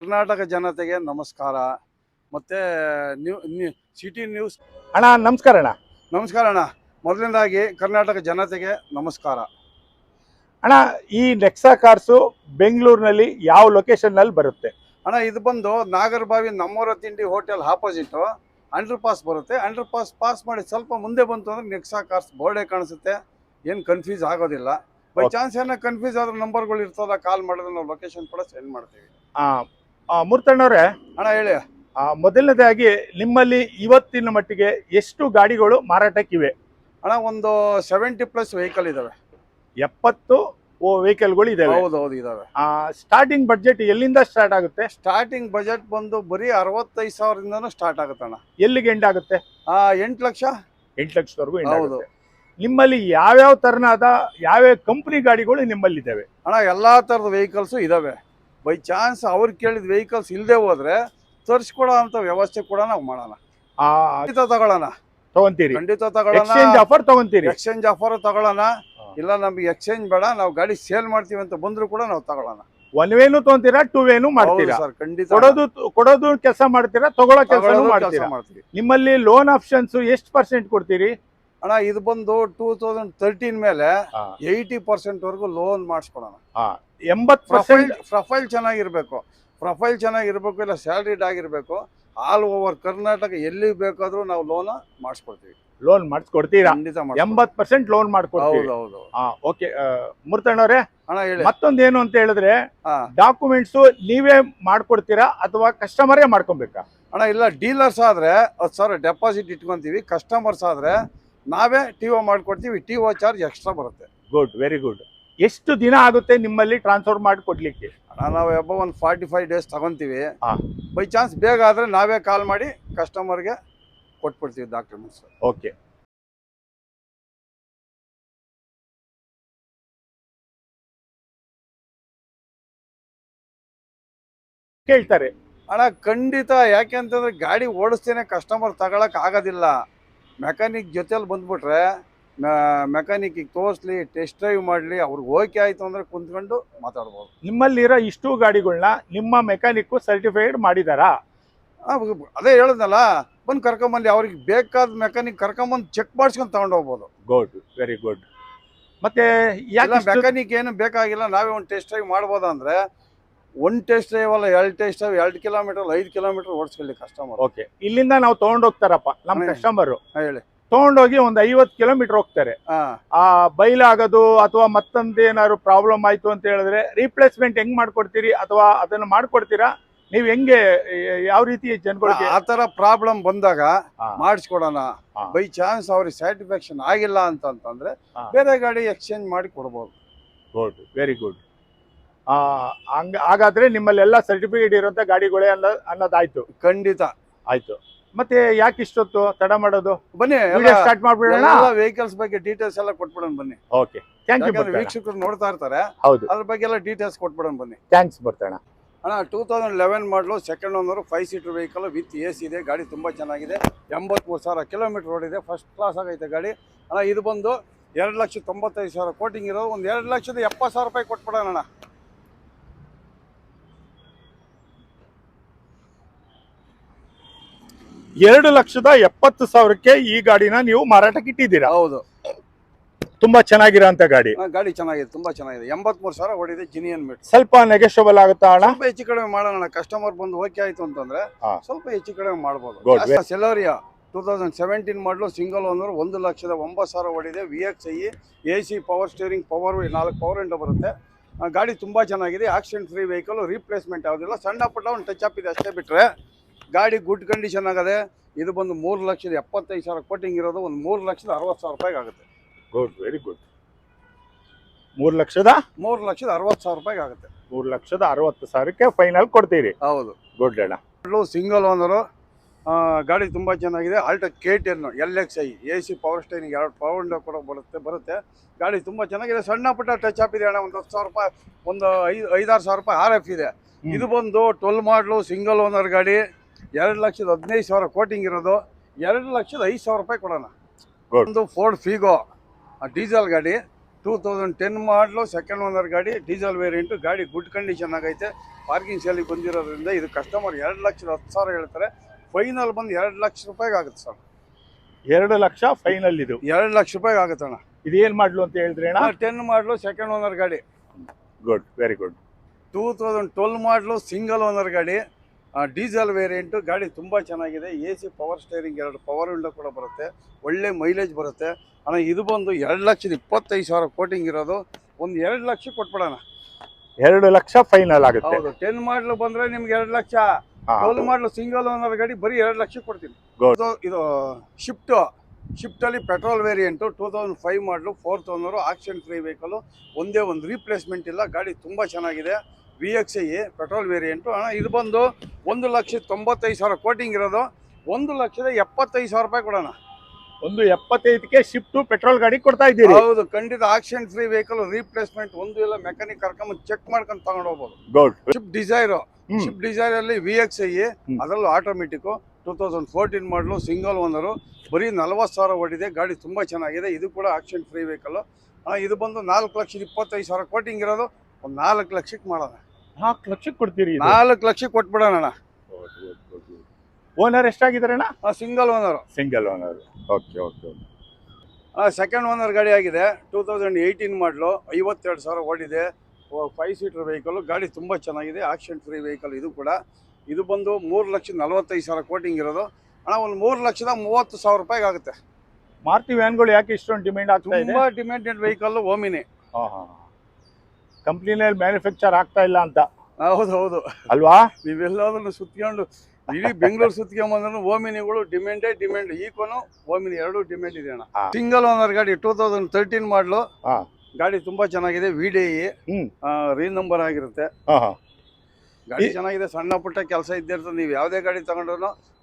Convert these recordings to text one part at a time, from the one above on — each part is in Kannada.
ಕರ್ನಾಟಕ ಜನತೆಗೆ ನಮಸ್ಕಾರ. ಮತ್ತೆ ನ್ಯೂ ಸಿಟಿ ನ್ಯೂಸ್. ಅಣ್ಣ ನಮಸ್ಕಾರ ಅಣ್ಣ. ನಮಸ್ಕಾರ ಅಣ್ಣ. ಮೊದಲನೇದಾಗಿ ಕರ್ನಾಟಕ ಜನತೆಗೆ ನಮಸ್ಕಾರ. ಅಣ್ಣ ಈ ನೆಕ್ಸಾ ಕಾರ್ಸು ಬೆಂಗಳೂರಿನಲ್ಲಿ ಯಾವ ಲೊಕೇಶನ್ನಲ್ಲಿ ಬರುತ್ತೆ? ಅಣ್ಣ ಇದು ಬಂದು ನಾಗರಬಾವಿ ನಮ್ಮೂರ ತಿಂಡಿ ಹೋಟೆಲ್ ಆಪೋಸಿಟ್ ಅಂಡರ್ ಪಾಸ್ ಬರುತ್ತೆ. ಅಂಡರ್ ಪಾಸ್ ಪಾಸ್ ಮಾಡಿ ಸ್ವಲ್ಪ ಮುಂದೆ ಬಂತು ಅಂದ್ರೆ ನೆಕ್ಸಾ ಕಾರ್ಸ್ ಬೋರ್ಡೆ ಕಾಣಿಸುತ್ತೆ. ಏನು ಕನ್ಫ್ಯೂಸ್ ಆಗೋದಿಲ್ಲ. ಬೈ ಚಾನ್ಸ್ ಏನೋ ಕನ್ಫ್ಯೂಸ್ ಆದ್ರೆ ನಂಬರ್ಗಳು ಇರ್ತದ ಕಾಲ್ ಮಾಡಿದ್ರೆ ನಾವು ಲೊಕೇಶನ್ ಕೂಡ ಸೆಂಡ್ ಮಾಡ್ತೀವಿ. ಮೂರ್ತಣ್ಣವ್ರೆ ಅಣ್ಣ ಹೇಳಿ. ಮೊದಲನೇದಾಗಿ ನಿಮ್ಮಲ್ಲಿ ಇವತ್ತಿನ ಮಟ್ಟಿಗೆ ಎಷ್ಟು ಗಾಡಿಗಳು ಮಾರಾಟಕ್ಕಿವೆ? ಅಣ್ಣ ಒಂದು ಸೆವೆಂಟಿ ಪ್ಲಸ್ ವೆಹಿಕಲ್ ಇದಾವೆ. ಎಪ್ಪತ್ತು ವೆಹಿಕಲ್ಗಳು ಇದಾವೆ ಹೌದು ಹೌದು ಇದಾವೆ. ಸ್ಟಾರ್ಟಿಂಗ್ ಬಜೆಟ್ ಎಲ್ಲಿಂದ ಸ್ಟಾರ್ಟ್ ಆಗುತ್ತೆ? ಸ್ಟಾರ್ಟಿಂಗ್ ಬಜೆಟ್ ಬಂದು ಬರೀ ಅರವತ್ತೈದು ಸಾವಿರದಿಂದನೂ ಸ್ಟಾರ್ಟ್ ಆಗುತ್ತೆ ಅಣ್ಣ. ಎಲ್ಲಿಗೆ ಎಂಡ್ ಆಗುತ್ತೆ? ಎಂಟು ಲಕ್ಷ? ಎಂಟು ಲಕ್ಷದವರೆಗೂ ಎಂಡ್ ಹೌದು. ನಿಮ್ಮಲ್ಲಿ ಯಾವ್ಯಾವ ತರನಾದ ಯಾವ್ಯಾವ ಕಂಪ್ನಿ ಗಾಡಿಗಳು ನಿಮ್ಮಲ್ಲಿ ಇದಾವೆ ಅಣ್ಣ ಎಲ್ಲಾ ತರದ ವೆಹಿಕಲ್ಸು ಇದಾವೆ. ಬೈ ಚಾನ್ಸ್ ಅವ್ರು ಕೇಳಿದ ವೆಹಿಕಲ್ಸ್ ಇಲ್ಲದೆ ಹೋದ್ರೆ ತರಿಸ್ಕೊಡೋ ಅಂತ ವ್ಯವಸ್ಥೆ ಕೂಡ ನಾವು ಮಾಡೋಣ. ಆ, ಖಂಡಿತ ತಗೊಳ್ಳೋಣ. ತಗೊಂತೀರಿ. ಖಂಡಿತ ತಗೊಳ್ಳೋಣ. ಎಕ್ಸ್ಚೇಂಜ್ ಆಫರ್ ತಗೊಂತೀರಿ. ಎಕ್ಸ್ಚೇಂಜ್ ಆಫರ್ ತಗೊಳ್ಳೋಣ. ಇಲ್ಲ ನಮ್ಗೆ ಎಕ್ಸ್ಚೇಂಜ್ ಬೇಡ ನಾವು ಗಾಡಿ ಸೇಲ್ ಮಾಡ್ತೀವಿ ಅಂತ ಬಂದ್ರು ಕೂಡ ನಾವು ತಗೊಳ್ಳೋಣ. ಒನ್ ವೇನು ತಗೊಂತೀರಾ ಟೂ ವೇನು ಮಾಡ್ತೀರಾ? ಸರ್ ಖಂಡಿತ. ಕೊಡೋದು ಕೊಡೋದು ಕೆಲಸ ಮಾಡ್ತೀರಾ ತಗೊಳ್ಳೋ ಕೆಲಸ ತಗೊಳ್ಳೋದು ಕೆಲಸ ಮಾಡ್ತೀರಾ? ಮಾಡ್ತೀವಿ. ನಿಮ್ಮಲ್ಲಿ ಲೋನ್ ಆಪ್ಷನ್ಸ್ ಎಷ್ಟು ಪರ್ಸೆಂಟ್ ಕೊಡ್ತೀರಿ? ಅಣ್ಣ ಇದು ಬಂದು ಟೂ ತೌಸಂಡ್ ತರ್ಟೀನ್ ಮೇಲೆ ಏಯ್ಟಿ ಪರ್ಸೆಂಟ್ ವರೆಗೂ ಲೋನ್ ಮಾಡಿಸ್ಕೊಡೋಣ. ಎಂಬತ್ ಪ್ರೊಫೈಲ್ ಪರ್ಸೆಂಟ್ ಪ್ರೊಫೈಲ್ ಚೆನ್ನಾಗಿರ್ಬೇಕು. ಪ್ರೊಫೈಲ್ ಚೆನ್ನಾಗಿರ್ಬೇಕು ಇಲ್ಲ ಸ್ಯಾಲ್ರಿಡ್ ಆಗಿರ್ಬೇಕು ಆಲ್ ಓವರ್ ಕರ್ನಾಟಕ ಎಲ್ಲಿ ಬೇಕಾದ್ರೂ ನಾವು ಲೋನ್ ಮಾಡಿಸ್ಕೊಡ್ತೀವಿ. ಲೋನ್ ಮಾಡಿಸ್ಕೊಡ್ತೀರಾ? ಖಂಡಿತ ಮಾಡಿ ಎಂಬತ್ತು ಪರ್ಸೆಂಟ್ ಲೋನ್ ಮಾಡ್ಕೊಡ್ತೀವಿ. ಹೌದು ಹೌದು ಓಕೆ ಮೂರ್ತಣ್ಣವ್ರೆ ಅಣ್ಣ ಹೇಳಿ. ಮತ್ತೊಂದೇನು ಏನು ಅಂತ ಹೇಳಿದ್ರೆ ಹಾ. ಡಾಕ್ಯುಮೆಂಟ್ಸ್ ನೀವೇ ಮಾಡ್ಕೊಡ್ತೀರಾ ಅಥವಾ ಕಸ್ಟಮರೇ ಮಾಡ್ಕೊಬೇಕಾ? ಅಣ್ಣ ಇಲ್ಲ ಡೀಲರ್ಸ್ ಆದ್ರೆ ಹತ್ತು ಸಾವಿರ ಡೆಪಾಸಿಟ್ ಇಟ್ಕೊಂತೀವಿ. ಕಸ್ಟಮರ್ಸ್ ಆದ್ರೆ ನಾವೇ ಟಿ ಓ ಮಾಡ್ಕೊಡ್ತೀವಿ. ಟಿ ಒ ಚಾರ್ಜ್ ಎಕ್ಸ್ಟ್ರಾ ಬರುತ್ತೆ. ಗುಡ್ ವೆರಿ ಗುಡ್ ಎಷ್ಟು ದಿನ ಆಗುತ್ತೆ ನಿಮ್ಮಲ್ಲಿ ಟ್ರಾನ್ಸ್ಫರ್ ಮಾಡಿ ಕೊಡ್ಲಿಕ್ಕೆ? ಅಣ್ಣ ನಾವು ಎಬ್ಬ ಒಂದು ಫಾರ್ಟಿ ಫೈವ್ ಡೇಸ್ ತಗೊಂತೀವಿ. ಬೈ ಚಾನ್ಸ್ ಬೇಗ ಆದರೆ ನಾವೇ ಕಾಲ್ ಮಾಡಿ ಕಸ್ಟಮರ್ಗೆ ಕೊಟ್ಬಿಡ್ತೀವಿ ಡಾಕ್ಯುಮೆಂಟ್ಸ್ ಓಕೆ ಕೇಳ್ತಾರೆ. ಅಣ್ಣ ಖಂಡಿತ. ಯಾಕೆ ಅಂತಂದ್ರೆ ಗಾಡಿ ಓಡಿಸ್ತೇನೆ ಕಸ್ಟಮರ್ ತಗೊಳಕ್ ಆಗೋದಿಲ್ಲ. ಮೆಕ್ಯಾನಿಕ್ ಜೊತೆಲಿ ಬಂದ್ಬಿಟ್ರೆ ಮೆಕ್ಯಾನಿಕ್ಕಿಗೆ ತೋರಿಸ್ಲಿ ಟೆಸ್ಟ್ ಡ್ರೈವ್ ಮಾಡಲಿ ಅವ್ರಿಗೆ ಓಕೆ ಆಯಿತು ಅಂದರೆ ಕುಂತ್ಕೊಂಡು ಮಾತಾಡ್ಬೋದು. ನಿಮ್ಮಲ್ಲಿರೋ ಇಷ್ಟು ಗಾಡಿಗಳನ್ನ ನಿಮ್ಮ ಮೆಕ್ಯಾನಿಕ್ಕು ಸರ್ಟಿಫೈಡ್ ಮಾಡಿದಾರಾ? ಅದೇ ಹೇಳಿದ್ನಲ್ಲ ಬಂದು ಕರ್ಕೊಂಬಲ್ಲಿ ಅವ್ರಿಗೆ ಬೇಕಾದ ಮೆಕ್ಯಾನಿಕ್ ಕರ್ಕೊಂಬಂದು ಚೆಕ್ ಮಾಡಿಸ್ಕೊಂಡು ತಗೊಂಡು ಹೋಗ್ಬೋದು ಗುಡ್ ವೆರಿ ಗುಡ್ ಮತ್ತೆ ಎಲ್ಲ ಮೆಕ್ಯಾನಿಕ್ ಏನು ಬೇಕಾಗಿಲ್ಲ ನಾವೇ ಒಂದು ಟೆಸ್ಟ್ ಡ್ರೈವ್ ಮಾಡ್ಬೋದು ಅಂದ್ರೆ ಒಂದು ಟೆಸ್ಟ್ ಡ್ರೈವ್ ಅಲ್ಲ ಎರಡು ಟೆಸ್ಟ್ ಡ್ರೈವ್ ಎರಡು ಕಿಲೋಮೀಟರ್ ಐದು ಕಿಲೋಮೀಟರ್ ಓಡಿಸ್ಕೊಳ್ಳಿ ಕಸ್ಟಮರ್. ಓಕೆ ಇಲ್ಲಿಂದ ನಾವು ತೊಗೊಂಡೋಗ್ತಾರಪ್ಪ ನಮ್ಮ ಕಸ್ಟಮರ್. ಹೇಳಿ. ತಗೊಂಡೋಗಿ ಒಂದು ಐವತ್ತು ಕಿಲೋಮೀಟರ್ ಹೋಗ್ತಾರೆ. ಆ ಬೈಲಾಗೋದು ಅಥವಾ ಮತ್ತೊಂದು ಏನಾದ್ರು ಪ್ರಾಬ್ಲಮ್ ಆಯ್ತು ಅಂತ ಹೇಳಿದ್ರೆ ರೀಪ್ಲೇಸ್ಮೆಂಟ್ ಹೆಂಗ್ ಮಾಡ್ಕೊಡ್ತೀರಿ ಅಥವಾ ಅದನ್ನ ಮಾಡ್ಕೊಡ್ತೀರಾ? ನೀವ್ ಹೆಂಗೆ ಯಾವ ರೀತಿ ಜನಗಳಿಗೆ ಆ ತರ ಪ್ರಾಬ್ಲಮ್ ಬಂದಾಗ. ಮಾಡಿಸ್ಕೊಡೋಣ. ಬೈ ಚಾನ್ಸ್ ಅವ್ರಿಗೆ ಸ್ಯಾಟಿಸ್ಫ್ಯಾಕ್ಷನ್ ಆಗಿಲ್ಲ ಅಂತಂದ್ರೆ. ಬೇರೆ ಗಾಡಿ ಎಕ್ಸ್ಚೇಂಜ್ ಮಾಡಿ ಕೊಡ್ಬೋದು. ಗುಡ್ ವೆರಿ ಗುಡ್ ಹಂಗ ಹಾಗಾದ್ರೆ ನಿಮ್ಮಲ್ಲೆಲ್ಲ ಸರ್ಟಿಫಿಕೇಟ್ ಇರುವಂತ ಗಾಡಿಗಳೇ ಅನ್ನೋ ಅನ್ನೋದಾಯ್ತು. ಖಂಡಿತ. ಆಯ್ತು. ಮತ್ತೆ ಯಾಕೆ ಇಷ್ಟೊತ್ತು ತಡ ಮಾಡೋದು? ಬನ್ನಿ ಸ್ಟಾರ್ಟ್ ಮಾಡ್ಬಿಡೋಣ? ವೆಹಿಕಲ್ಸ್ ಬಗ್ಗೆ ಡೀಟೇಲ್ಸ್ ಎಲ್ಲ ಕೊಟ್ಬಿಡೋಣ ಬನ್ನಿ. ಓಕೆ ಥ್ಯಾಂಕ್ ಯು ವೀಕ್ಷಕರು ನೋಡ್ತಾ ಇರ್ತಾರೆ. ಹೌದು. ಅದ್ರ ಬಗ್ಗೆ ಎಲ್ಲ ಡೀಟೇಲ್ಸ್ ಕೊಟ್ಬಿಡೋಣ ಬನ್ನಿ. ಥ್ಯಾಂಕ್ಸ್ ಬರ್ತಣ ಅಣ್ಣ two thousand eleven model second owner five seater vehicle with A C ಇದೆ ಗಾಡಿ ತುಂಬ ಚೆನ್ನಾಗಿದೆ. ಎಂಬತ್ಮೂರು ಸಾವಿರ ಕಿಲೋಮೀಟರ್ ರೋಡ್ ಇದೆ ಫಸ್ಟ್ ಕ್ಲಾಸ್ ಆಗೈತೆ ಗಾಡಿ. ಅಣ್ಣ ಇದು ಬಂದು ಎರಡು ಲಕ್ಷ ತೊಂಬತ್ತೈದು ಸಾವಿರ ಕೋಟಿಂಗ್ ಇರೋದು. ಒಂದು ಎರಡು ಲಕ್ಷದ ಎಪ್ಪತ್ತು ಸಾವಿರ ರೂಪಾಯಿ ಕೊಟ್ಬಿಡೋಣ ಎರಡು ಲಕ್ಷದ ಎಪ್ಪತ್ತು ಸಾವಿರಕ್ಕೆ ಈ ಗಾಡಿನ ನೀವು ಮಾರಾಟಕ್ಕೆ ಇಟ್ಟಿದ್ದೀರಾ? ಹೌದು. ತುಂಬಾ ಚೆನ್ನಾಗಿರೋಂತ ಗಾಡಿ. ಗಾಡಿ ಚೆನ್ನಾಗಿದೆ ತುಂಬಾ ಚೆನ್ನಾಗಿದೆ. ಎಂಬತ್ಮೂರು ಸಾವಿರ ಓಡಿದೆ ಜಿನಿಯನ್ ಮೀಟ್ ಸ್ವಲ್ಪ ನೆಗೆಷಬಲ್ ಆಗುತ್ತಾ ಅಣ್ಣ? ಸ್ವಲ್ಪ ಹೆಚ್ಚು ಕಡಿಮೆ ಮಾಡೋಣ ಕಸ್ಟಮರ್ ಬಂದು ಓಕೆ ಆಯ್ತು ಅಂತಂದ್ರೆ ಸ್ವಲ್ಪ ಹೆಚ್ಚು ಕಡಿಮೆ ಮಾಡಬಹುದು Celerio two thousand seventeen model single owner ಒಂದು ಲಕ್ಷದ ಒಂಬತ್ತು ಸಾವಿರ ಓಡಿದೆ V X I A C power steering power ನಾಲ್ಕು ಪವರ್ ಎಂಡೋ ಬರುತ್ತೆ. ಗಾಡಿ ತುಂಬ ಚೆನ್ನಾಗಿದೆ. ಆಕ್ಸಿಡೆಂಟ್ ಫ್ರೀ ವೆಹಿಕಲ್ ರೀಪ್ಲೇಸ್ಮೆಂಟ್ ಯಾವುದಿಲ್ಲ. ಸಣ್ಣ ಪುಟ್ಟ ಒಂದು ಟಚ್ ಅಪ್ ಇದೆ ಅಷ್ಟೇ ಬಿಟ್ಟರೆ ಗಾಡಿ ಗುಡ್ ಕಂಡೀಷನ್ ಆಗದೆ ಇದು ಬಂದು ಮೂರು ಲಕ್ಷದ ಎಪ್ಪತ್ತೈದು ಸಾವಿರ ಕೋಟಿಂಗ್ ಇರೋದು ಒಂದು ಮೂರು ಲಕ್ಷದ ಅರವತ್ತು ಸಾವಿರ ರೂಪಾಯಿಗೆ ಆಗುತ್ತೆ. ಗುಡ್ ವೆರಿ ಗುಡ್ ಮೂರು ಲಕ್ಷದ? ಮೂರು ಲಕ್ಷದ ಅರವತ್ತು ಸಾವಿರ ರೂಪಾಯಿಗೆ ಆಗುತ್ತೆ. ಮೂರು ಲಕ್ಷದ ಅರವತ್ತು ಸಾವಿರಕ್ಕೆ ಫೈನಲ್ ಕೊಡ್ತೀರಿ. ಹೌದು. ಗುಡ್ ಅಣ್ಣ. ಸಿಂಗಲ್ ಓನರು ಗಾಡಿ ತುಂಬ ಚೆನ್ನಾಗಿದೆ. Alto K ten L X I A C power ಸ್ಟೈನಿಗೆ ಎರಡು ಪವರ್ ವಿಂಡೋ ಕೂಡ ಬರುತ್ತೆ ಬರುತ್ತೆ. ಗಾಡಿ ತುಂಬ ಚೆನ್ನಾಗಿದೆ. ಸಣ್ಣ ಪುಟ್ಟ ಟಚ್ ಅಪ್ ಇದೆ ಅಣ್ಣ. ಒಂದು ಹತ್ತು ಸಾವಿರ ರೂಪಾಯಿ ಒಂದು ಐದು ಐದಾರು ಸಾವಿರ ರೂಪಾಯಿ ಆರ್ ಎಫ್ ಇದೆ. ಇದು ಬಂದು ಟ್ವೆಲ್ ಮಾಡಲು ಸಿಂಗಲ್ ಓನರ್ ಗಾಡಿ. ಎರಡು ಲಕ್ಷದ ಹದಿನೈದು ಸಾವಿರ ಕೋಟಿಂಗ್ ಇರೋದು ಎರಡು ಲಕ್ಷದ ಐದು ಸಾವಿರ ರೂಪಾಯಿ ಕೊಡೋಣ. ಒಂದು ಫೋರ್ಡ್ ಫೀಗೋ ಡೀಸೆಲ್ ಗಾಡಿ two thousand ten model second owner ಗಾಡಿ ಡೀಸೆಲ್ ವೇರಿಯಂಟು ಗಾಡಿ ಗುಡ್ ಕಂಡೀಷನ್ ಆಗೈತೆ. ಪಾರ್ಕಿಂಗ್ ಸೇಲಿಗೆ ಬಂದಿರೋದ್ರಿಂದ ಇದು ಕಸ್ಟಮರ್ ಎರಡು ಲಕ್ಷದ ಹತ್ತು ಸಾವಿರ ಹೇಳ್ತಾರೆ. ಫೈನಲ್ ಬಂದು ಎರಡು ಲಕ್ಷ ರೂಪಾಯಿಗೆ ಆಗುತ್ತೆ ಸರ್. ಎರಡು ಲಕ್ಷ ಫೈನಲ್ ಇದು. ಎರಡು ಲಕ್ಷ ರೂಪಾಯಿಗೆ ಆಗುತ್ತೆ ಅಣ್ಣ. ಇದು ಮಾಡಲು ಮಾಡ್ಲು ಅಂತ ಹೇಳಿದ್ರೆ ಟೆನ್ ಮಾಡಲು ಸೆಕೆಂಡ್ ಓನರ್ ಗಾಡಿ. Good very good two thousand twelve model single owner ಗಾಡಿ. ಡೀಸೆಲ್ ವೇರಿಯಂಟು ಗಾಡಿ ತುಂಬ ಚೆನ್ನಾಗಿದೆ. ಎ ಸಿ ಪವರ್ ಸ್ಟೇರಿಂಗ್ ಎರಡು ಪವರ್ ವಿಂಡೋ ಕೂಡ ಬರುತ್ತೆ. ಒಳ್ಳೆ ಮೈಲೇಜ್ ಬರುತ್ತೆ. ಅಣ್ಣ ಇದು ಬಂದು ಎರಡು ಲಕ್ಷದ ಇಪ್ಪತ್ತೈದು ಸಾವಿರ ಕೋಟಿಂಗ್ ಇರೋದು. ಒಂದು ಎರಡು ಲಕ್ಷ ಕೊಟ್ಬಿಡೋಣ. ಎರಡು ಲಕ್ಷ ಫೈನಲ್ ಆಗುತ್ತೆ. ಹೌದು ಟೆನ್ ಮಾಡಲು ಬಂದರೆ ನಿಮ್ಗೆ ಎರಡು ಲಕ್ಷ. ಟೋಲ್ ಮಾಡಲು ಸಿಂಗಲ್ ಓನರ್ ಗಾಡಿ ಬರೀ ಎರಡು ಲಕ್ಷ ಕೊಡ್ತೀನಿ. ಇದು Swift Swift ಶಿಫ್ಟಲ್ಲಿ petrol variant two thousand five model four owner action free vehicle ಒಂದೇ ಒಂದು ರೀಪ್ಲೇಸ್ಮೆಂಟ್ ಇಲ್ಲ. ಗಾಡಿ ತುಂಬ ಚೆನ್ನಾಗಿದೆ. V X I petrol variant ಹಣ ಇದು ಬಂದು ಒಂದು ಲಕ್ಷದ ತೊಂಬತ್ತೈದು ಸಾವಿರ ಕೋಟಿಂಗ್ ಇರೋದು. ಒಂದು ಲಕ್ಷದ ಎಪ್ಪತ್ತೈದು ಸಾವಿರ ರೂಪಾಯಿ ಕೊಡೋಣ. ಒಂದು ಎಪ್ಪತ್ತೈದಕ್ಕೆ ಶಿಫ್ಟು ಪೆಟ್ರೋಲ್ ಗಾಡಿ ಕೊಡ್ತಾ ಇದ್ದೀರಿ. ಹೌದು ಖಂಡಿತ ಆಕ್ಷನ್ ಫ್ರೀ ವೆಹಿಕಲ್ ರೀಪ್ಲೇಸ್ಮೆಂಟ್ ಒಂದು ಇಲ್ಲ ಮೆಕ್ಯಾನಿಕ್ ಕರ್ಕೊಂಬಂದು ಚೆಕ್ ಮಾಡ್ಕೊಂಡು ತಗೊಂಡು ಹೋಗ್ಬೋದು. Gold Swift Dzire. Swift Dzire ಅಲ್ಲಿ ವಿ ಎಕ್ಸ್ ಐ. ಅದರಲ್ಲೂ automatic two thousand fourteen model single owner ಬರೀ ನಲ್ವತ್ತು ಸಾವಿರ ಓಡಿದೆ ಗಾಡಿ ತುಂಬ ಚೆನ್ನಾಗಿದೆ. ಇದು ಕೂಡ ಆಕ್ಷನ್ ಫ್ರೀ ವೆಹಿಕಲ್ ಇದು ಬಂದು ನಾಲ್ಕು ಲಕ್ಷದ ಇಪ್ಪತ್ತೈದು ಸಾವಿರ ಕೋಟಿಂಗ್ ಇರೋದು. ಒಂದು ನಾಲ್ಕು ಲಕ್ಷಕ್ಕೆ ಮಾಡೋಣ. ನಾಲ್ಕು ಲಕ್ಷಕ್ಕೆ ಕೊಡ್ತೀರಿ ನಾಲ್ಕು ಲಕ್ಷಕ್ಕೆ ಕೊಟ್ಬಿಡೋಣ ಓನರ್ ಎಷ್ಟಾಗಿದ್ದಾರೆ ಅಣ್ಣ? Single owner single owner okay okay second owner ಗಾಡಿ ಆಗಿದೆ. ಟೂ ತೌಸಂಡ್ ಏಯ್ಟೀನ್ ಮಾಡಲು ಐವತ್ತೆರಡು ಸಾವಿರ ಓಡಿದೆ. ಫೈವ್ ಸೀಟರ್ ವೆಹಿಕಲ್ ಗಾಡಿ ತುಂಬ ಚೆನ್ನಾಗಿದೆ. ಆಕ್ಷನ್ ಫ್ರೀ ವೆಹಿಕಲ್ ಇದು ಕೂಡ. ಇದು ಬಂದು ಮೂರು ಲಕ್ಷದ ನಲವತ್ತೈದು ಸಾವಿರ ಕೋಟಿಂಗ್ ಇರೋದು. ಅಣ್ಣ ಒಂದು ಮೂರು ಲಕ್ಷದ ಮೂವತ್ತು ಸಾವಿರ ರೂಪಾಯಿಗೆ ಆಗುತ್ತೆ. ಮಾರುತಿ ವ್ಯಾನ್ಗಳು ಯಾಕೆ ಇಷ್ಟೊಂದು ಡಿಮ್ಯಾಂಡ್ ಆಗ್ತಾ ಇದೆ? ತುಂಬಾ ಡಿಮ್ಯಾಂಡೆಡ್ ವೆಹಿಕಲ್ ಓಮಿನಿ ಕಂಪ್ನಿನಲ್ಲಿ ಮ್ಯಾನುಫ್ಯಾಕ್ಚರ್ ಆಗ್ತಾ ಇಲ್ಲ ಅಂತ. ಹೌದು ಹೌದು. ಅಲ್ವಾ? ನೀವೆಲ್ಲದನ್ನು ಸುತ್ತಿಕೊಂಡು ಇಡೀ ಬೆಂಗಳೂರು ಸುತ್ಕೊಂಬಂದ್ರು ಓಮಿನಿಗಳು ಡಿಮ್ಯಾಂಡೇ ಡಿಮ್ಯಾಂಡ್. ಈಕೋನು ಓಮಿನಿ ಎರಡು ಡಿಮ್ಯಾಂಡ್ ಇದೆ ಅಣ್ಣ. ಸಿಂಗಲ್ ಓನರ್ ಗಾಡಿ ಟೂ ತೌಸಂಡ್ ತರ್ಟೀನ್ ಮಾಡಲು. ಗಾಡಿ ತುಂಬಾ ಚೆನ್ನಾಗಿದೆ ವಿ ಡಿ. ರೀ ನಂಬರ್ ಆಗಿರುತ್ತೆ. ಗಾಡಿ ಚೆನ್ನಾಗಿದೆ ಸಣ್ಣ ಪುಟ್ಟ ಕೆಲಸ ಇದ್ದೇ ಇರ್ತದೆ ನೀವು ಯಾವುದೇ ಗಾಡಿ ತಗೊಂಡ್ರು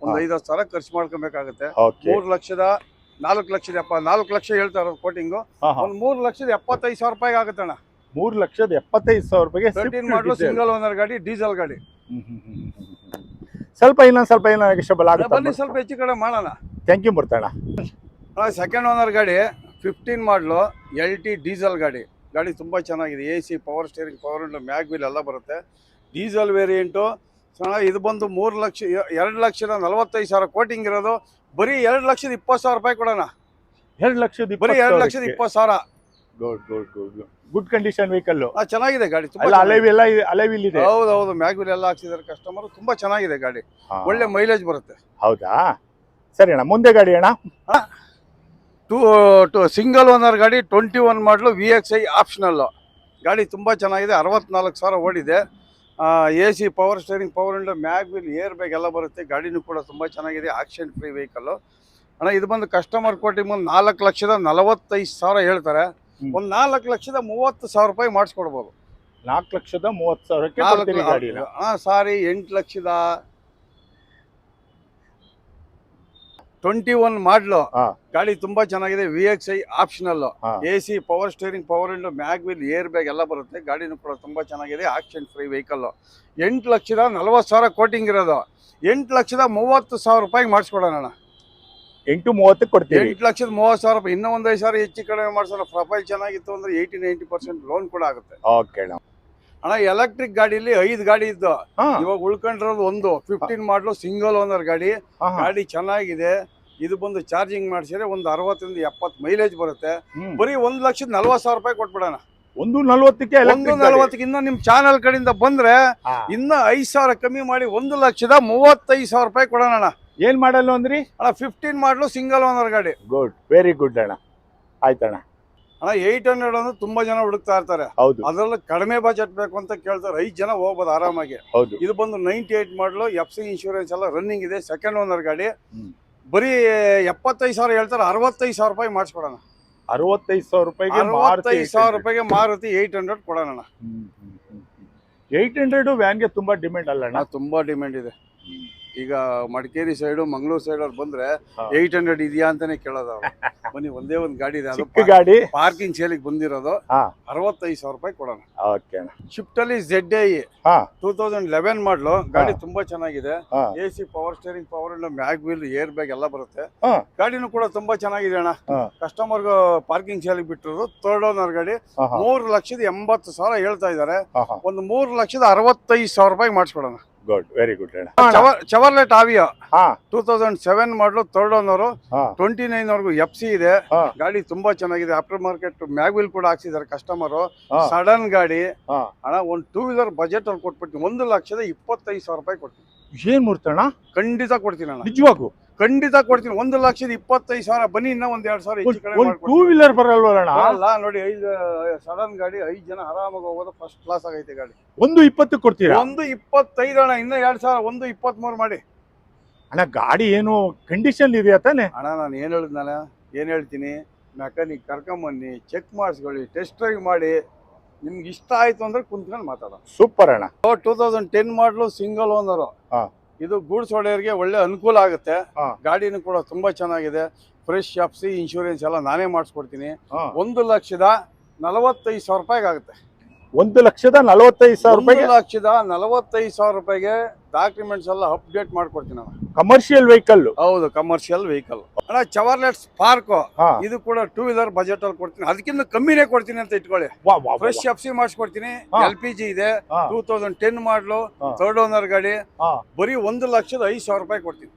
ಒಂದು. ಐದು ಸಾವಿರ ಖರ್ಚು ಮಾಡ್ಕೊಬೇಕಾಗುತ್ತೆ. ಮೂರ್ ಲಕ್ಷದ ನಾಲ್ಕು ಲಕ್ಷದ ಎಪ್ಪ ನಾಲ್ಕು ಲಕ್ಷ ಹೇಳ್ತಾ ಇರೋದು ಕೋಟಿಂಗು ಹಾ. ಒಂದು ಮೂರು ಲಕ್ಷದ ಎಪ್ಪತ್ತೈದು ಸಾವಿರ ರೂಪಾಯಿಗೆ ಆಗುತ್ತೆ ಅಣ್ಣ. ಮೂರು ಲಕ್ಷದ ಎಪ್ಪತ್ತೈದು ಸಾವಿರ ರೂಪಾಯಿಗೆ ತರ್ಟೀನ್ ಮಾಡಲು. ಸಿಂಗಲ್ ಓನರ್ ಗಾಡಿ ಡೀಸೆಲ್ ಗಾಡಿ. ಸ್ವಲ್ಪ ಇನ್ನೊಂದು ಸ್ವಲ್ಪ ಏನೋ ನೆಗೆಷಬಲ್ ಬನ್ನಿ ಸ್ವಲ್ಪ ಹೆಚ್ಚು ಕಡೆ ಮಾಡೋಣ. ಥ್ಯಾಂಕ್ ಯು ಬರ್ತಾಣ ಸೆಕೆಂಡ್ ಓನರ್ ಗಾಡಿ fifteen model L T diesel ಗಾಡಿ. ಗಾಡಿ ತುಂಬ ಚೆನ್ನಾಗಿದೆ. A C power steering power window mag wheel ಎಲ್ಲ ಬರುತ್ತೆ. ಡೀಸೆಲ್ ವೇರಿಯಂಟು ಚೆನ್ನಾಗಿ ಇದು ಬಂದು ಮೂರು ಲಕ್ಷ ಎರಡು ಲಕ್ಷದ ನಲವತ್ತೈದು ಸಾವಿರ ಕೋಟಿಂಗ್ ಇರೋದು. ಬರೀ ಎರಡು ಲಕ್ಷದ ಇಪ್ಪತ್ತು ಸಾವಿರ ರೂಪಾಯಿ ಕೊಡೋಣ. ಎರಡು ಲಕ್ಷದ ಬರೀ ಎರಡು ಲಕ್ಷದ ಇಪ್ಪತ್ತು ಸಾವಿರ. Good good good good condition vehicle ಚೆನ್ನಾಗಿದೆ ಗಾಡಿ ಅಲೆವಿಲ್ ಅಲೈವ್ ಎಲ್ಲ ಅಲೈವಿಲ್ ಇದೆ ಹೌದು ಹೌದು ಮ್ಯಾಗ್ವಿಲ್ ಎಲ್ಲ ಹಾಕ್ಸಿದ್ದಾರೆ ಕಸ್ಟಮರ್ ತುಂಬಾ ಚೆನ್ನಾಗಿದೆ ಗಾಡಿ. ಒಳ್ಳೆ ಮೈಲೇಜ್ ಬರುತ್ತೆ. ಹೌದಾ? ಸರಿ ಅಣ್ಣ ಮುಂದೆ ಗಾಡಿ ಅಣ್ಣ. ಟೂ ಟು ಸಿಂಗಲ್ ಓನರ್ ಗಾಡಿ twenty one model V X I optional ಗಾಡಿ ತುಂಬ ಚೆನ್ನಾಗಿದೆ ಅರವತ್ನಾಲ್ಕು ಸಾವಿರ ಓಡಿದೆ. A C power steering power window mag wheel air bag ಎಲ್ಲ ಬರುತ್ತೆ. ಗಾಡಿನೂ ಕೂಡ ತುಂಬ ಚೆನ್ನಾಗಿದೆ ಆಕ್ಷನ್ ಫ್ರೀ ವೆಹಿಕಲ್ಲು ಅಣ್ಣ ಇದು ಬಂದು ಕಸ್ಟಮರ್ ಕೋಟಿ ಮುಂದೆ ನಾಲ್ಕು ಲಕ್ಷದ ನಲವತ್ತೈದು ಸಾವಿರ ಹೇಳ್ತಾರೆ. ಒಂದು ನಾಲ್ಕು ಲಕ್ಷದ ಮೂವತ್ತು ಸಾವಿರ ರೂಪಾಯಿ ಮಾಡಿಸ್ಕೊಡ್ಬೋದು. ನಾಲ್ಕು ಲಕ್ಷದ ಮೂವತ್ತು ಸಾವಿರಕ್ಕೆ ಕೊಡ್ತೀರಿ ಗಾಡಿನ. ಹಾಂ ಸಾರಿ ಎಂಟು ಲಕ್ಷದ ಟ್ವೆಂಟಿ ಒನ್ ಮಾಡಲು. ಹಾ. ಗಾಡಿ ತುಂಬಾ ಚೆನ್ನಾಗಿದೆ ವಿ ಎಕ್ಸ್ ಐ ಆಪ್ಷನಲ್ ಹಾ. A C power steering power window mag wheel air bag ಎಲ್ಲ ಬರುತ್ತೆ. ಗಾಡಿನೂ ಕೂಡ ತುಂಬಾ ಚೆನ್ನಾಗಿದೆ ಆಕ್ಷನ್ ಫ್ರೀ ವೆಹಿಕಲ್ ಎಂಟು ಲಕ್ಷದ ನಲವತ್ತು ಸಾವಿರ ಕೋಟಿಂಗ್ ಇರೋದು. ಎಂಟು ಲಕ್ಷದ ಮೂವತ್ತು ಸಾವಿರ ರೂಪಾಯಿಗೆ ಮಾಡಿಸ್ಕೊಡೋಣ. ಎಂಟು ಮೂವತ್ತಕ್ಕೆ ಕೊಡ್ತೀವಿ ಎಂಟು ಲಕ್ಷದ ಮೂವತ್ತು ಸಾವಿರ ರೂಪಾಯಿ ಇನ್ನೂ ಒಂದು ಐದು ಸಾವಿರ ಹೆಚ್ಚು ಕಡಿಮೆ ಮಾಡಿಸೋಣ. ಪ್ರೊಫೈಲ್ ಚೆನ್ನಾಗಿತ್ತು ಅಂದ್ರೆ ಏಯ್ಟಿ ನೈಂಟಿ ಪರ್ಸೆಂಟ್ ಲೋನ್ ಕೂಡ ಆಗುತ್ತೆ. ಓಕೆ ಅಣ್ಣ. ಎಲೆಕ್ಟ್ರಿಕ್ ಗಾಡಿಲಿ ಐದು ಗಾಡಿ ಇದ್ದು. ಇವಾಗ ಉಳ್ಕೊಂಡಿರೋದು ಒಂದು ಫಿಫ್ಟೀನ್ ಮಾಡಲು ಸಿಂಗಲ್ ಓನರ್ ಗಾಡಿ. ಗಾಡಿ ಚೆನ್ನಾಗಿದೆ. ಇದು ಬಂದು ಚಾರ್ಜಿಂಗ್ ಮಾಡಿಸಿದ್ರೆ ಒಂದು ಅರವತ್ತರಿಂದ ಎಪ್ಪತ್ತು ಮೈಲೇಜ್ ಬರುತ್ತೆ. ಬರೀ ಒಂದು ಲಕ್ಷದ ನಲ್ವತ್ತು ಸಾವಿರ ರೂಪಾಯಿ ಕೊಟ್ಬಿಡೋಣ. ಒಂದು ನಲ್ವತ್ತಕ್ಕೆ ಒಂದು. ನಲ್ವತ್ತಕ್ಕೆ ಇನ್ನ ನಿಮ್ ಚಾನಲ್ ಕಡೆಯಿಂದ ಬಂದ್ರೆ. ಇನ್ನ ಐದ್ ಸಾವಿರ ಕಮ್ಮಿ ಮಾಡಿ ಒಂದು ಲಕ್ಷದ ಮೂವತ್ತೈದು ಸಾವಿರ ರೂಪಾಯಿ ಕೊಡೋಣ ಏನ್ ಮಾಡಲ್ಲ ಅಂದ್ರಿ? ಅಣ್ಣ ಫಿಫ್ಟೀನ್ ಮಾಡಲು ಸಿಂಗಲ್ ಓನರ್ ಗಾಡಿ. ಗುಡ್ ವೆರಿ ಗುಡ್ ಅಣ್ಣ. ಆಯ್ತಣ್ಣ. ಅಣ್ಣ ಏಯ್ಟ್ ಹಂಡ್ರೆಡ್ ಅಂದ್ರೆ ತುಂಬಾ ಜನ ಹುಡುಕ್ತಾ ಇರ್ತಾರೆ. ಹೌದು. ಅದ್ರಲ್ಲಿ ಕಡಿಮೆ ಬಜೆಟ್ ಬೇಕು ಅಂತ ಕೇಳ್ತಾರೆ. ಐದು ಜನ ಹೋಗ್ಬೋದು ಆರಾಮಾಗಿ. ಹೌದು. ಇದು ಬಂದು ninety eight model F C insurance ಎಲ್ಲ ರನ್ನಿಂಗ್ ಇದೆ ಸೆಕೆಂಡ್ ಓನರ್ ಗಾಡಿ. ಬರೀ ಎಪ್ಪತ್ತೈದು ಸಾವಿರ ಹೇಳ್ತಾರೆ ಅರವತ್ತೈದು ಸಾವಿರ ರೂಪಾಯಿ ಮಾಡಿಸ್ಕೊಡೋಣ. ಅರವತ್ತೈದು ಸಾವಿರ ರೂಪಾಯಿಗೆ ಅರವತ್ತೈದು ಸಾವಿರ ರೂಪಾಯಿಗೆ ಮಾರುತಿ ಏಯ್ಟ್ ಹಂಡ್ರೆಡ್ ಕೊಡೋಣ ಏಯ್ಟ್ ಹಂಡ್ರೆಡ್ ವ್ಯಾನ್ಗೆ ತುಂಬಾ ಡಿಮ್ಯಾಂಡ್ ಅಲ್ಲ ಅಣ್ಣ? ತುಂಬಾ ಡಿಮ್ಯಾಂಡ್ ಇದೆ. ಈಗ ಮಡಿಕೇರಿ ಸೈಡು ಮಂಗಳೂರು ಸೈಡ್ ಅವ್ರು ಬಂದ್ರೆ ಏಟ್ ಹಂಡ್ರೆಡ್ ಇದೆಯಾ ಅಂತಾನೆ ಕೇಳೋದು ಬನ್ನಿ ಒಂದೇ ಒಂದು ಗಾಡಿ ಇದೆ ಅದು ಚಿಕ್ಕ ಗಾಡಿ. ಪಾರ್ಕಿಂಗ್ ಸೇಲಿಗೆ ಬಂದಿರೋದು. ಹಾ. ಅರವತ್ತೈದು ಸಾವಿರ ರೂಪಾಯಿ ಕೊಡೋಣ. ಓಕೆ ಅಣ್ಣ. ಶಿಫ್ಟ್ ಅಲ್ಲಿ ಜೆಡ್ ಐ ಹಾ. Two thousand eleven model. ಗಾಡಿ ತುಂಬಾ ಚೆನ್ನಾಗಿದೆ. ಹಾ. A C power steering power mag wheel air bag ಎಲ್ಲ ಬರುತ್ತೆ. ಹಾ. ಗಾಡಿನೂ ಕೂಡ ತುಂಬಾ ಚೆನ್ನಾಗಿದೆ ಅಣ್ಣ. ಹಾ. ಕಸ್ಟಮರ್ ಪಾರ್ಕಿಂಗ್ ಸೇಲಿಗೆ ಬಿಟ್ಟಿರೋದು ತರ್ಡ್ ಓನರ್ ಗಾಡಿ. ಹಾ ಹಾ ಮೂರು ಲಕ್ಷದ ಎಂಬತ್ತು ಸಾವಿರ ಹೇಳ್ತಾ ಇದ್ದಾರೆ. ಹಾ ಹಾ ಒಂದು ಮೂರು ಲಕ್ಷದ ಅರವತ್ತೈದು ಸಾವಿರ ರೂಪಾಯಿ ಮಾಡಿಸ್ಕೊಡೋಣ. ಗುಡ್ ವೆರಿ ಗುಡ್ ಅಣ್ಣ Chevrolet Aveo? Two thousand seven model third owner twenty nine ವರೆಗೂ ಎಫ್ ಸಿ ಇದೆ. ಗಾಡಿ ತುಂಬಾ ಚೆನ್ನಾಗಿದೆ. ಆಫ್ಟರ್ ಮಾರ್ಕೆಟ್ ಮ್ಯಾಗ್ವಿಲ್ ಕೂಡ ಹಾಕ್ಸಿದ್ದಾರೆ ಕಸ್ಟಮರ್ ಸಡನ್ ಗಾಡಿ. ಅಣ್ಣ ಒಂದು ಟೂ ವೀಲರ್ ಬಜೆಟ್ ಅಲ್ಲಿ ಕೊಟ್ಬಿಟ್ಟು ಒಂದು ಲಕ್ಷದ ಇಪ್ಪತ್ತೈದು ಸಾವಿರ ರೂಪಾಯಿ ಕೊಡ್ತೀನಿ. ಏನ್ ಮೂರ್ತಣ್ಣ ಖಂಡಿತ ಕೊಡ್ತೀನಿ ಅಣ್ಣ. ನಿಜವಾಗೂ ಖಂಡಿತ ಕೊಡ್ತೀನಿ. ಒಂದು ಲಕ್ಷದ ಇಪ್ಪತ್ತೈದು ಸಾವಿರ ಬನ್ನಿ ಇನ್ನ ಒಂದ್ ಎರಡ್ ಸಾವಿರ ಹೆಚ್ಚು ಕಡಿಮೆ ಒಂದ್ ಟೂ ಮಾಡ್ಕೊಡ್ತೀನಿ. ವೀಲರ್ ಬರಲ್ವಲ್ಲ ಅಲ್ಲ ನೋಡಿ ಐದು ಸಡನ್ ಗಾಡಿ ಐದು ಜನ ಆರಾಮಾಗಿ ಹೋಗೋದು ಫಸ್ಟ್ ಕ್ಲಾಸ್ ಆಗೈತೆ ಗಾಡಿ. ಒಂದು ಇಪ್ಪತ್ತು ಕೊಡ್ತೀರಾ? ಒಂದು ಇಪ್ಪತ್ತೈದು ಅಣ್ಣ ಇನ್ನ ಎರಡ್ ಸಾವಿರ ಒಂದು ಇಪ್ಪತ್ಮೂರು ಮಾಡಿ. ಅಣ್ಣ ಗಾಡಿ ಏನು ಕಂಡೀಷನ್ ಇದೆಯಾ ತಾನೆ? ಅಣ್ಣ ನಾನು ಏನ್ ಹೇಳಿದ್ನಲ್ಲ ಏನ್ ಹೇಳ್ತೀನಿ ಮೆಕ್ಯಾನಿಕ್ ಕರ್ಕೊಂಬನ್ನಿ ಚೆಕ್ ಮಾಡಿಸ್ಕೊಳ್ಳಿ ಟೆಸ್ಟ್ ಡ್ರೈವ್ ಮಾಡಿ ನಿಮ್ಗೆ ಇಷ್ಟ ಆಯ್ತು ಅಂದ್ರೆ ಕುಂತ್ಕೊಂಡು ಮಾತಾಡೋಣ. ಸೂಪರ್ ಅಣ್ಣ. Two thousand ten model single owner ಹಾ. ಇದು ಗೂಡ್ಸ್ ಹೊಡೆಯೋರಿಗೆ ಒಳ್ಳೆ ಅನುಕೂಲ ಆಗುತ್ತೆ. ಹಾ. ಗಾಡಿನೂ ಕೂಡ ತುಂಬಾ ಚೆನ್ನಾಗಿದೆ. ಫ್ರೆಶ್ ಎಫ್ಸಿ ಇನ್ಶೂರೆನ್ಸ್ ಎಲ್ಲ ನಾನೇ ಮಾಡಿಸ್ಕೊಡ್ತೀನಿ. ಹಾ. ಒಂದು ಲಕ್ಷದ ನಲವತ್ತೈದು ಸಾವಿರ ರೂಪಾಯಿಗೆ ಆಗುತ್ತೆ ಒಂದು ಲಕ್ಷದ ನಲವತ್ತೈದು ಸಾವಿರ ಒಂದು ರೂಪಾಯಿಗೆ? ಲಕ್ಷದ ನಲವತ್ತೈದು ಸಾವಿರ ರೂಪಾಯಿಗೆ ಡಾಕ್ಯುಮೆಂಟ್ಸ್ ಎಲ್ಲ ಅಪ್ಡೇಟ್ ಮಾಡ್ಕೊಡ್ತೀನಿ ನಾವು ಕಮರ್ಷಿಯಲ್ ವೆಹಿಕಲ್ ಹೌದು ಕಮರ್ಷಿಯಲ್ ವೆಹಿಕಲ್ ಅಣ್ಣ ಚವರ್ಲೆಟ್ ಸ್ಪಾರ್ಕ್ ಇದು ಕೂಡ ಟೂ ವೀಲರ್ ಬಜೆಟ್ ಅಲ್ಲಿ ಕೊಡ್ತೀನಿ. ಅದಕ್ಕಿಂತ ಕಮ್ಮಿನೇ ಕೊಡ್ತೀನಿ ಅಂತ ಇಟ್ಕೊಳ್ಳಿ. ಫ್ರೆಶ್ ಎಫ್ ಸಿ ಮಾಡಿಸ್ಕೊಡ್ತೀನಿ. ಎಲ್ ಪಿ ಜಿ ಇದೆ. Two thousand ten model. Third owner ಗಾಡಿ. ಬರೀ ಒಂದು ಲಕ್ಷದ ಐದು ಸಾವಿರ ರೂಪಾಯಿ ಕೊಡ್ತೀನಿ.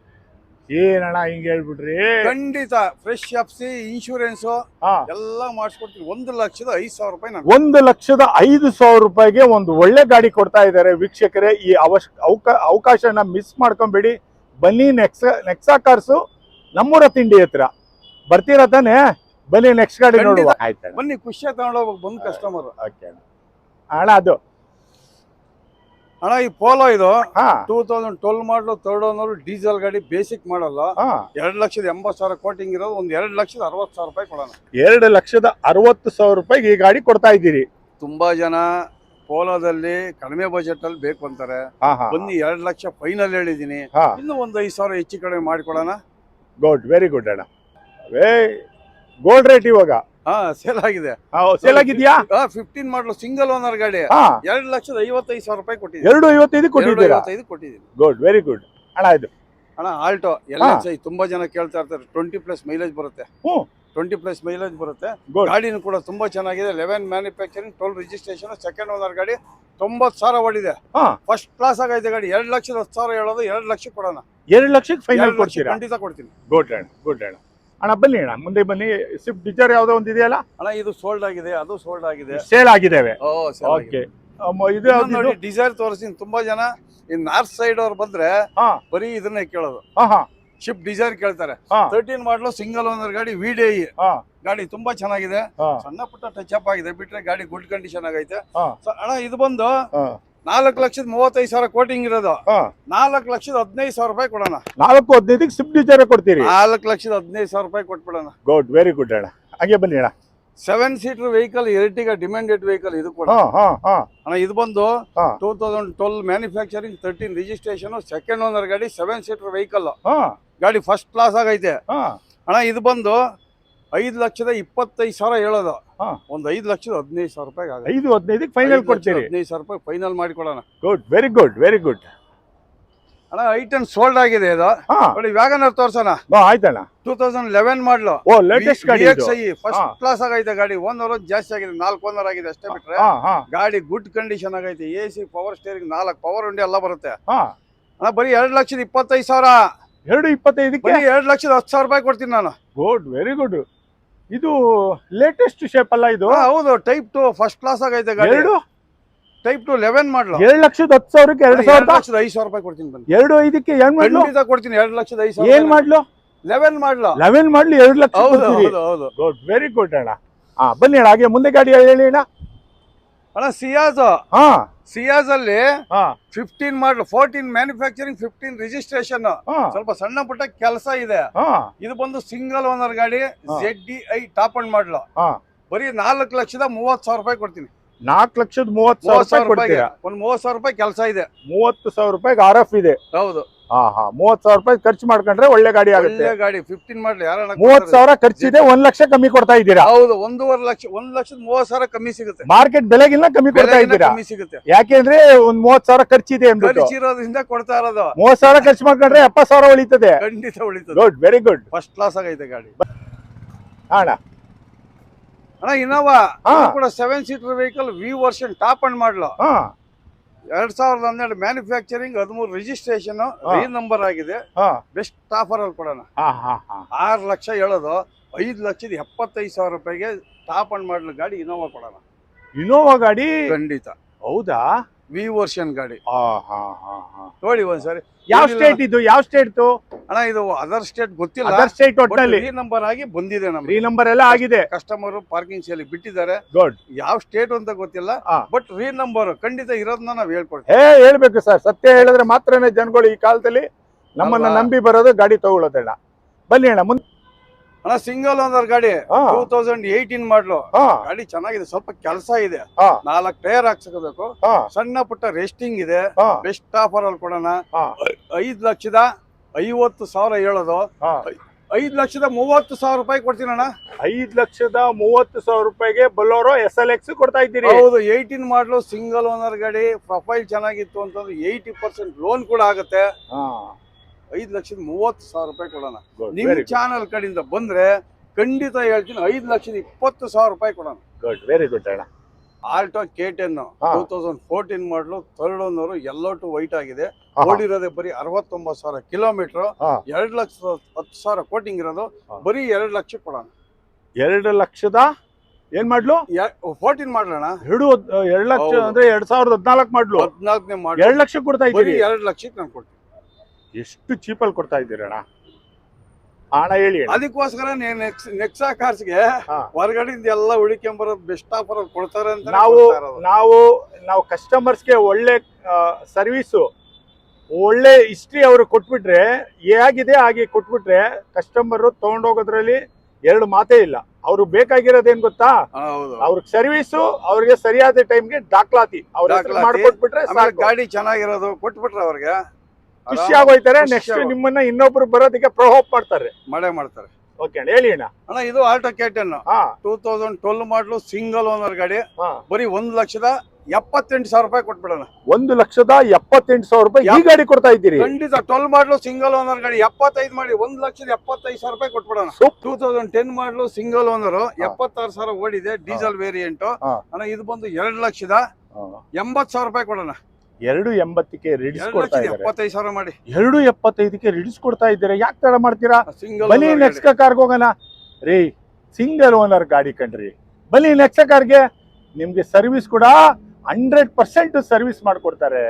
ಏನಣ್ಣ ಹಿಂಗ್ ಹೇಳ್ಬಿಟ್ರಿ? ಖಂಡಿತ ಫ್ರೆಶ್ ಅಪ್ಸಿ ಇನ್ಶೂರೆನ್ಸ್ ಹಾ. ಎಲ್ಲ ಮಾಡಿಸ್ಕೊಡ್ತೀವಿ. ಒಂದು ಲಕ್ಷದ ಐದು ಸಾವಿರ ರೂಪಾಯಿ ನಾನು ಒಂದು ಲಕ್ಷದ ಐದು ಸಾವಿರ ರೂಪಾಯಿಗೆ ಒಂದು ಒಳ್ಳೆ ಗಾಡಿ ಕೊಡ್ತಾ ಇದ್ದಾರೆ ವೀಕ್ಷಕರೇ. ಈ ಅವಶ್ ಅವಕ ಅವಕಾಶನ ಮಿಸ್ ಮಾಡ್ಕೊಂಬೇಡಿ. ಬನ್ನಿ ನೆಕ್ಸ ನೆಕ್ಸಾ ಕಾರ್ಸು ನಮ್ಮೂರ ತಿಂಡಿ ಹತ್ರ. ಬರ್ತೀರಾ ತಾನೆ? ಬನ್ನಿ ನೆಕ್ಸ್ಟ್ ಗಾಡಿ ಖಂಡಿತ. ನೋಡುವ ಬನ್ನಿ ಖುಷಿಯಾಗಿ ತಗೊಂಡೋಗ್ಬೇಕು ಬಂದು ಕಸ್ಟಮರ್ ಅಣ್ಣ ಅದು ಅಣ್ಣ ಈ ಪೋಲೋ ಇದು two thousand twelve model third owner diesel ಗಾಡಿ ಬೇಸಿಕ್ ಮಾಡಲ್ಲ ಎರಡು ಲಕ್ಷದ ಎಂಬತ್ತು ಸಾವಿರ ಕೋಟಿಂಗ್ ಇರೋದು ಒಂದು ಎರಡು ಲಕ್ಷದ ಅರವತ್ತು ಸಾವಿರ ರೂಪಾಯಿ ಕೊಡೋಣ. ಎರಡು ಲಕ್ಷದ ಅರವತ್ತು ಸಾವಿರ ರೂಪಾಯಿಗೆ ಈ ಗಾಡಿ ಕೊಡ್ತಾ ಇದ್ದೀರಿ. ತುಂಬಾ ಜನ ಪೋಲೋದಲ್ಲಿ ಕಡಿಮೆ ಬಜೆಟ್ ಅಲ್ಲಿ ಬೇಕು ಅಂತಾರೆ. ಬನ್ನಿ ಎರಡು ಲಕ್ಷ ಫೈನಲ್ ಹೇಳಿದೀನಿ ಇನ್ನು ಒಂದು ಐದು ಸಾವಿರ ಹೆಚ್ಚು ಕಡಿಮೆ ಮಾಡಿಕೊಡೋಣ. ಗುಡ್ ವೆರಿ ಗುಡ್ ಅಣ್ಣ. ವೇ ಗೋಲ್ಡ್ ರೇಟ್ ಇವಾಗ. ಹಾ ಸೇಲ್ ಆಗಿದೆ. ಸೇಲ್ ಆಗಿದ್ಯಾ? ಫಿಫ್ಟೀನ್ ಮಾಡಲು ಸಿಂಗಲ್ ಓನರ್ ಗಾಡಿ. ಎರಡು ಲಕ್ಷದ ಐವತ್ತೈದು ಸಾವಿರ ರೂಪಾಯಿ ಕೊಟ್ಟಿದ್ದೀನಿ. ಎರಡು ಐವತ್ತೈದು ಕೊಟ್ಟಿದ್ದೀರಾ? ಐವತ್ತೈದು ಗುಡ್ ವೆರಿ ಗುಡ್ ಅಣ್ಣ ಇದು. ಅಣ್ಣ ಆಲ್ಟೋ ಎಲ್ಲ. ತುಂಬಾ ಜನ ಕೇಳ್ತಾ ಇರ್ತಾರೆ. ಟ್ವೆಂಟಿ ಪ್ಲಸ್ ಮೈಲೇಜ್ ಬರುತ್ತೆ. ಟ್ವೆಂಟಿ ಪ್ಲಸ್ ಮೈಲೇಜ್ ಬರುತ್ತೆ. ಗಾಡಿನೂ ಕೂಡ ತುಂಬಾ ಚೆನ್ನಾಗಿದೆ. ಲೆವೆನ್ ಮ್ಯಾನುಫ್ಯಾಕ್ಚರಿಂಗ್ ಟೋಲ್ ರಿಜಿಸ್ಟ್ರೇಷನ್ ಸೆಕೆಂಡ್ ಓನರ್ ಗಾಡಿ. ತೊಂಬತ್ತು ಸಾವಿರ ಓಡಿದೆ. ಫಸ್ಟ್ ಕ್ಲಾಸ್ ಆಗೈತೆ ಗಾಡಿ. ಎರಡು ಲಕ್ಷದ ಹತ್ತು ಸಾವಿರ ಹೇಳೋದು ಎರಡು ಲಕ್ಷ ಕೊಡೋಣ. ಎರಡು ಲಕ್ಷಕ್ಕೆ ಫೈನಲ್ ಕೊಡ್ತೀರಾ? ಖಂಡಿತ ಕೊಡ್ತೀನಿ. ಗುಡ್ ಅಣ್ಣ. ಗುಡ್ ಅಣ್ಣ. ಅಣ್ಣ ಬನ್ನಿ ಅಣ್ಣ ಮುಂದೆ ಬನ್ನಿ. ಸ್ವಿಫ್ಟ್ ಡಿಸೈರ್ ಯಾವುದೋ ಒಂದು ಇದೆಯಲ್ಲ? ಅಣ್ಣ ಇದು ಸೋಲ್ಡ್ ಆಗಿದೆ ಅದು ಸೋಲ್ಡ್ ಆಗಿದೆ. ಸೇಲ್ ಆಗಿದ್ದೇವೆ. ಓಕೆ ಇದು ನೋಡಿ ಡಿಸೈರ್ ತೋರಿಸಿ ತುಂಬಾ ಜನ ಈ ನಾರ್ತ್ ಸೈಡ್ ಅವ್ರು ಬಂದ್ರೆ ಹಾ. ಬರೀ ಇದನ್ನೇ ಕೇಳೋದು. ಶಿಫ್ಟ್ ಡಿಸೈರ್ ಕೇಳ್ತಾರೆ. ತರ್ಟೀನ್ ಮಾಡಲು ಸಿಂಗಲ್ ಓನರ್ ಗಾಡಿ ವಿಡಿಐ ಗಾಡಿ ತುಂಬಾ ಚೆನ್ನಾಗಿದೆ. ಸಣ್ಣ ಪುಟ್ಟ ಟಚ್ ಅಪ್ ಆಗಿದೆ. ಬಿಟ್ರೆ ಗಾಡಿ ಗುಡ್ ಕಂಡೀಷನ್ ಆಗೈತೆ. ಅಣ್ಣ ಇದು ಬಂದು ನಾಲ್ಕು ಲಕ್ಷದ ಮೂವತ್ತೈದು ಸಾವಿರ ಕೋಟಿಂಗ್ ಇರೋದು ನಾಲ್ಕು ಲಕ್ಷದ ಹದಿನೈದು ಸಾವಿರ ರೂಪಾಯಿ ಕೊಡೋಣ. ನಾಲ್ಕು ಹದಿನೈದಕ್ಕೆ ಸ್ವಿಫ್ಟ್ ಡಿಸೈರ್ ಕೊಡ್ತೀರಿ. ನಾಲ್ಕು ಲಕ್ಷದ ಹದಿನೈದು ಸಾವಿರ ರೂಪಾಯಿ ಕೊಟ್ಬಿಡೋಣ. ಗುಡ್ ವೆರಿ ಗುಡ್ ಅಣ್ಣ. ಹಾಗೆ ಬನ್ನಿ ಅಣ್ಣ. Seven seater vehicle Ertiga demanded vehicle ಇದು ಕೂಡ. ಹಾ ಹಾ ಹಾ. ಅಣ್ಣ ಇದು ಬಂದು two thousand twelve manufacturing thirteen registration second owner ಗಾಡಿ ಸೆವೆನ್ ಸೀಟರ್ ವೆಹಿಕಲ್ ಹಾ. ಗಾಡಿ ಫಸ್ಟ್ ಕ್ಲಾಸ್ ಆಗೈತೆ. ಅಣ್ಣ ಇದು ಬಂದು ಐದು ಲಕ್ಷದ ಇಪ್ಪತ್ತೈದು ಸಾವಿರ ಹೇಳೋದು. ಹಾ. ಒಂದು ಐದು ಲಕ್ಷದ ಹದಿನೈದು ಸಾವಿರ ರೂಪಾಯಿ ಆಗುತ್ತೆ. ಐದು ಹದಿನೈದಕ್ಕೆ ಫೈನಲ್ ಕೊಡ್ತೀರಿ. ಹದಿನೈದು ಸಾವಿರ ರೂಪಾಯಿ ಫೈನಲ್ ಮಾಡಿಕೊಡೋಣ. Good very good very good ಅಣ್ಣ ಐಟನ್ ಸೋಲ್ಡ್ ಆಗಿದೆ ಇದು. ಹಾ. ನೋಡಿ ವ್ಯಾಗನರ್ ತೋರ್ಸೋಣ. ಬಾ, ಆಯ್ತಣ್ಣ. ಟೂ ತೌಸಂಡ್ ಲೆವೆನ್ ಮಾಡಲು ಓ ಲೇಟೆಸ್ಟ್ ಗಾಡಿ ಇದು. ಫಸ್ಟ್ ಹಾ. ಕ್ಲಾಸ್ ಆಗೈತೆ ಗಾಡಿ. ಓನರ್ ಜಾಸ್ತಿ ಆಗಿದೆ ನಾಲ್ಕು ಓನರ್ ಆಗಿದೆ ಅಷ್ಟೇ ಬಿಟ್ರೆ. ಹಾ ಹಾ. ಗಾಡಿ ಗುಡ್ ಕಂಡೀಷನ್ ಆಗೈತೆ. ಎ ಸಿ ಪವರ್ ಸ್ಟೇರಿಂಗ್ ನಾಲ್ಕು ಪವರ್ ಉಂಡಿ ಎಲ್ಲ ಬರುತ್ತೆ. ಹಾ. ಅಣ್ಣ ಬರೀ ಎರಡು ಲಕ್ಷದ ಇಪ್ಪತ್ತೈದು ಸಾವಿರ. ಎರಡು ಇಪ್ಪತ್ತೈದಕ್ಕೆ? ಬರೀ ಎರಡು ಲಕ್ಷದ ಹತ್ತು ಸಾವಿರ ರೂಪಾಯಿ ಕೊಡ್ತೀನಿ ನಾನು. ಗುಡ್ ವೆರಿ ಗುಡ್ ಇದು ಲೇಟೆಸ್ಟ್ ಶೇಪ್ ಅಲ್ಲ ಇದು? ಹೌದು ಟೈಪ್ ಟು ಫಸ್ಟ್ ಕ್ಲಾಸ್ ಆಗೈತೆ ಗಾಡಿ. ಎರಡು? Type two eleven model. ಎರಡು ಲಕ್ಷದ ಹತ್ತು ಸಾವಿರಕ್ಕೆ ಎರಡು ಸಾವಿರದ? ಲಕ್ಷದ ಐದು ಸಾವಿರ ರೂಪಾಯಿ ಕೊಡ್ತೀನಿ ಬನ್ನಿ. ಎರಡು ಐದಕ್ಕೆ ಏನ್ ಮಾಡ್ಲು? ಕೊಡ್ತೀನಿ ಎರಡು ಲಕ್ಷದ ಐದು ಏನ್ ಮಾಡ್ಲೋ? ಲೆವೆನ್ ಮಾಡ್ಲು. ಲೆವೆನ್ ಮಾಡ್ಲಿ ಎರಡು ಲಕ್ಷ ಹೌದು ಹೌದು ವೆರಿ ಗುಡ್ ಅಣ್ಣ. ಹಾ ಬನ್ನಿ ಅಣ್ಣ ಹಾಗೆ ಮುಂದೆ ಗಾಡಿ ಹೇಳಿ ಅಣ್ಣ. ಅಣ್ಣ ಸಿಯಾಜ್ ಹಾ. ಸಿಯಾಜ್ ಅಲ್ಲಿ ಹಾ. Fifteen model fourteen manufacturing fifteen registration ಸ್ವಲ್ಪ ಸಣ್ಣ ಪುಟ್ಟ ಕೆಲಸ ಇದೆ. ಹಾ. ಇದು ಬಂದು ಸಿಂಗಲ್ ಓನರ್ ಗಾಡಿ. Z D I top end model ಹಾ. ಬರೀ ನಾಲ್ಕು ಲಕ್ಷದ ಮೂವತ್ ಸಾವಿರ ರೂಪಾಯಿ ಕೊಡ್ತೀನಿ. ನಾಲ್ಕು ಲಕ್ಷದ ಮೂವತ್ತು ಸಾವಿರ ಮೂವತ್ತು ಸಾವಿರ ರೂಪಾಯಿ ಕೊಡ್ತೀರಾ? ಒಂದು ಮೂವತ್ತು ಸಾವಿರ ರೂಪಾಯಿ ಕೆಲಸ ಇದೆ. ಮೂವತ್ತು ಸಾವಿರ ರೂಪಾಯಿಗೆ ಆರ್ ಎಫ್ ಇದೆ. ಹೌದು. ಹಾ ಹಾ. ಮೂವತ್ ಸಾವಿರ ರೂಪಾಯಿ ಖರ್ಚು ಮಾಡ್ಕೊಂಡ್ರೆ ಒಳ್ಳೆ ಗಾಡಿ ಆಗುತ್ತೆ. ಒಳ್ಳೆ ಗಾಡಿ ಫಿಫ್ಟೀನ್ ಮಾಡ್ಲಿ. ಯಾರನ್ನ ಮೂವತ್? ಸಾವಿರ ಖರ್ಚಿದೆ ಒಂದ್ ಲಕ್ಷ ಕಮ್ಮಿ ಕೊಡ್ತಾ ಇದ್ದೀರಾ? ಹೌದು ಒಂದೂವರೆ ಲಕ್ಷ ಒಂದ್ ಲಕ್ಷದ ಮೂವತ್ ಸಾವಿರ ಕಮ್ಮಿ ಸಿಗುತ್ತೆ. ಮಾರ್ಕೆಟ್ ಬೆಲೆಗಿನ್ನ ಕಮ್ಮಿ ಕೊಡ್ತಾ ಇದ್ದೀರಾ? ಕಮ್ಮಿ ಸಿಗುತ್ತೆ. ಯಾಕೆಂದ್ರೆ ಒಂದ್ ಮೂವತ್ ಸಾವಿರ ಖರ್ಚಿದೆ ಅಂದ್ಬಿಟ್ಟು. ಖರ್ಚಿರೋದ್ರಿಂದ ಕೊಡ್ತಾ ಇರೋದು. ಮೂವತ್ ಸಾವಿರ ಖರ್ಚು ಮಾಡ್ಕೊಂಡ್ರೆ ಎಪ್ಪತ್ ಸಾವಿರ ಉಳಿತದೆ. ಖಂಡಿತ ಉಳಿತದೆ. Good very good first class ಆಗೈತೆ ಗಾಡಿ. ಅಣ್ಣ. ಅಣ್ಣ ಇನೋವಾ. ಕೂಡ seven seater vehicle V version top end model ಹಾ. ಎರಡ್ ಸಾವಿರದ ಹನ್ನೆರಡು ಮ್ಯಾನುಫ್ಯಾಕ್ಚರಿಂಗ್ ಹದಿಮೂರು ರಿಜಿಸ್ಟ್ರೇಷನ್. ರೀ ನಂಬರ್ ಆಗಿದೆ. ಹಾ. ಬೆಸ್ಟ್ ಆಫರ್ ಅಲ್ಲಿ ಕೊಡೋಣ. ಆರು ಲಕ್ಷ ಹೇಳೋದು ಐದು ಲಕ್ಷದ ಎಪ್ಪತ್ತೈದು ಸಾವಿರ ರೂಪಾಯಿಗೆ ಟಾಪ್ ಅಂಡ್ ಮಾಡಲ್ ಗಾಡಿ ಇನೋವಾ ಕೊಡೋಣ. ಇನೋವಾ ಗಾಡಿ? ಖಂಡಿತ. ಹೌದಾ? ವಿ ವರ್ಷನ್ ಗಾಡಿ. ಹಾ ಹಾ ಹಾ ಹಾ. ನೋಡಿ ಒಂದ್ಸರಿ. ಯಾವ ಸ್ಟೇಟ್ ಇದು? ಯಾವ ಸ್ಟೇಟ್ ಅಣ್ಣ ಇದು ಅದರ್ ಸ್ಟೇಟ್ ಗೊತ್ತಿಲ್ಲ. ಅದರ್ ಸ್ಟೇಟ್ ಒಟ್ಟಲ್ಲಿ ಈ ನಂಬರ್ ಆಗಿ ಬಂದಿದೆ ನಮ್ಗೆ. ಈ ನಂಬರ್ ಎಲ್ಲ ಆಗಿದೆ. ಕಸ್ಟಮರ್ ಪಾರ್ಕಿಂಗ್ ಸೇಲಿ ಬಿಟ್ಟಿದ್ದಾರೆ. ಗುಡ್ ಯಾವ ಸ್ಟೇಟ್ ಅಂತ ಗೊತ್ತಿಲ್ಲ. ಬಟ್ ರೀ ನಂಬರ್ ಖಂಡಿತ ಇರೋದನ್ನ ನಾವ್ ಹೇಳ್ಕೊಡ್ತೀವಿ. ಹೇ ಹೇಳ್ಬೇಕು ಸರ್. ಸತ್ಯ ಹೇಳಿದ್ರೆ ಮಾತ್ರನೇ ಜನಗಳು ಈ ಕಾಲದಲ್ಲಿ ನಮ್ಮನ್ನ ನಂಬಿ ಬರೋದು ಗಾಡಿ ತಗೊಳ್ಳೋದಣ್ಣ ಬನ್ನಿ ಅಣ್ಣ ಮುಂದೆ ಅಣ್ಣ ಸಿಂಗಲ್ ಓನರ್ ಗಾಡಿ ಟೂ ತೌಸಂಡ್ ಏಯ್ಟೀನ್ ಮಾಡ್ಲು ಗಾಡಿ ಚೆನ್ನಾಗಿದೆ. ಸ್ವಲ್ಪ ಕೆಲಸ ಇದೆ. ನಾಲ್ಕು ಟೈರ್ ಹಾಕ್ಸ್ಕೋಬೇಕು. ಹಾ ಸಣ್ಣ ಪುಟ್ಟ ರೆಸ್ಟಿಂಗ್ ಇದೆ. ಬೆಸ್ಟ್ ಆಫರ್ ಅಲ್ಲಿ ಕೊಡೋಣ. ಐದ್ ಲಕ್ಷದ ಐವತ್ತು ಸಾವಿರ ಹೇಳೋದು. ಹಾ. ಐದ್ ಲಕ್ಷದ ಮೂವತ್ತು ಸಾವಿರ ರೂಪಾಯಿ ಕೊಡ್ತೀನಿ ಅಣ್ಣ. ಐದ್ ಲಕ್ಷದ ಮೂವತ್ತು ಸಾವಿರ ರೂಪಾಯಿಗೆ ಬಲ್ಲೋರೋ ಎಸ್ ಎಲ್ ಎಕ್ಸ್ ಕೊಡ್ತಾ ಇದ್ದೀರಿ. ಹೌದು ಏಯ್ಟೀನ್ ಮಾಡಲು ಸಿಂಗಲ್ ಓನರ್ ಗಾಡಿ ಪ್ರೊಫೈಲ್ ಚೆನ್ನಾಗಿತ್ತು ಅಂತಂದ್ರೆ ಏಯ್ಟಿ ಪರ್ಸೆಂಟ್ ಲೋನ್ ಕೂಡ ಆಗುತ್ತೆ. ಹಾ. ಐದ್ ಲಕ್ಷದ ಮೂವತ್ತು ಸಾವಿರ ರೂಪಾಯಿ ಕೊಡೋಣ. ನಿಮ್ಮ ನಿಮ್ ಚಾನಲ್ ಕಡೆಯಿಂದ ಬಂದ್ರೆ ಖಂಡಿತ ಹೇಳ್ತೀನಿ ಐದು ಲಕ್ಷದ ಇಪ್ಪತ್ತು ಸಾವಿರ ರೂಪಾಯಿ ಕೊಡೋಣ. ಗುಡ್ ವೆರಿ ಗುಡ್ ಅಣ್ಣ. Alto K ten. Two thousand fourteen model third owner yellow to white ಆಗಿದೆ. ಓಡಿರೋದೇ ಬರೀ ಅರವತ್ತೊಂಬತ್ತು ಸಾವಿರ ಕಿಲೋಮೀಟರ್. ಎರಡ್ ಲಕ್ಷದ ಹತ್ತು ಸಾವಿರ ಕೋಟಿಂಗ್ ಇರೋದು. ಬರೀ ಎರಡು ಲಕ್ಷ ಕೊಡೋಣ. ಎರಡು ಲಕ್ಷದ ಏನ್ ಮಾಡ್ಲು? ಫೋರ್ಟೀನ್ ಮಾಡ್ಲಣ್ಣ. ಎರಡು ಎರಡ್ ಲಕ್ಷ ಅಂದ್ರೆ ಎರಡ್ ಸಾವಿರದ ಹದಿನಾಲ್ಕು ಮಾಡ್ಲು. ಹದಿನಾಲ್ಕನೇ ಮಾಡಿ ಎರಡು ಲಕ್ಷ ಕೊಡ್ತಾ ಬರೀ ಇದ್ದೀರಿ. ಎರಡ್ ಲಕ್ಷಕ್ಕೆ ನಾನು ಕೊಡ್ತೀನಿ. ಎಷ್ಟು ಚೀಪಲ್ಲಿ ಕೊಡ್ತಾ ಇದ್ದೀರಣ್ಣ? ಹಣ ಹೇಳಿ. ಅದಕ್ಕೋಸ್ಕರ ನೆಕ್ಸಾ ಕಾರ್ಸ್ಗೆ. ಹೊರಗಡೆಯಿಂದ ಎಲ್ಲ ಹುಡುಕೊಂಬರೋದು ಬೆಸ್ಟ್ ಆಫರ್ ಕೊಡ್ತಾರೆ ಅಂತ ನಾವು ನಾವು ನಾವು ಕಸ್ಟಮರ್ಸ್ಗೆ ಒಳ್ಳೆ ಸರ್ವಿಸು ಒಳ್ಳೆ ಹಿಸ್ಟ್ರಿ ಅವರು ಕೊಟ್ಬಿಟ್ರೆ ಹೇಗಿದೆ ಹಾಗೆ ಕೊಟ್ಬಿಟ್ರೆ ಕಸ್ಟಮರ್ ತಗೊಂಡೋಗೋದ್ರಲ್ಲಿ ಎರಡು ಮಾತೇ ಇಲ್ಲ. ಅವ್ರು ಬೇಕಾಗಿರೋದೇನ್ ಗೊತ್ತಾ? ಅವ್ರಿಗೆ ಸರ್ವಿಸು ಅವ್ರಿಗೆ ಸರಿಯಾದ ಟೈಮ್ಗೆ ದಾಖಲಾತಿ. ಅವ್ರ. ಮಾಡ್ಕೊಟ್ಬಿಟ್ರೆ ಗಾಡಿ ಚೆನ್ನಾಗಿರೋದು ಕೊಟ್ಬಿಟ್ರೆ ಅವ್ರಿಗೆ. ಖುಷಿ ಆಗೋಯ್ತಾರೆ ನೆಕ್ಸ್ಟ್ ನಿಮ್ಮನ್ನ ಇನ್ನೊಬ್ರು ಬರೋದಕ್ಕೆ ಪ್ರಹೋಪ್ ಮಾಡ್ತಾರೆ. ಮಳೆ ಮಾಡ್ತಾರೆ. ಓಕೆ ಅಣ್ಣ ಹೇಳಿ ಅಣ್ಣ. ಅಣ್ಣ ಇದು ಆಲ್ಟೋ ಹಾ. Two thousand twelve model single owner ಗಾಡಿ. ಬರೀ ಒಂದ್ ಲಕ್ಷದ ಎಪ್ಪತ್ತೆಂಟು ಸಾವಿರ ರೂಪಾಯಿ ಕೊಟ್ಬಿಡೋಣ. ಒಂದು ಲಕ್ಷದ ಎಪ್ಪತ್ತೆಂಟು ಸಾವಿರ ರೂಪಾಯಿ ಈ ಗಾಡಿ ಕೊಡ್ತಾ ಇದ್ದೀರಿ. ಖಂಡಿತ ಟ್ವೆಲ್ ಮಾಡಲು ಸಿಂಗಲ್ ಓನರ್ ಗಾಡಿ ಎಪ್ಪತ್ತೈದು ಮಾಡಿ ಒಂದ್ ಲಕ್ಷದ ಎಪ್ಪತ್ತೈದು ಸಾವಿರ ರೂಪಾಯಿ ಕೊಟ್ಬಿಡೋಣ. Two thousand ten model single owner ಎಪ್ಪತ್ತಾರು ಸಾವಿರ ಓಡಿದೆ ಡೀಸೆಲ್ ವೇರಿಯಂಟ್. ಅಣ್ಣ ಇದು ಬಂದು ಎರಡು ಲಕ್ಷದ ಎಂಬತ್ ಸಾವಿರ ರೂಪಾಯಿ ಕೊಡೋಣ. ಎರಡು ಎಂಬತ್ತಕ್ಕೆ ರಿಡಿಸ್ ಕೊಡ್ತಾ ಇದ್ದಾರೆ. ಸಾವಿರ ಮಾಡಿ. ಎರಡು ಎಪ್ಪತ್ತೈದಕ್ಕೆ ರಿಡಿಸ್ ಕೊಡ್ತಾ ಇದ್ದೀರಾ. ಯಾಕೆ ತಡ ಮಾಡ್ತೀರಾ? ಬಲಿ ನೆಕ್ಸಾ ನೆಕ್ಸ್ಟ್ ಕಾರ್ಗೆ ಹೋಗೋಣ. ರೀ ಸಿಂಗಲ್ ಓನರ್ ಗಾಡಿ ಕಣ್ರಿ. ಬಲಿ ನೆಕ್ಸ್ಟ್ ಕಾರ್ಗೆ ನಿಮ್ಗೆ ಸರ್ವಿಸ್ ಕೂಡ ಹಂಡ್ರೆಡ್ ಪರ್ಸೆಂಟ್ ಸರ್ವಿಸ್ ಮಾಡಿಕೊಡ್ತಾರೆ.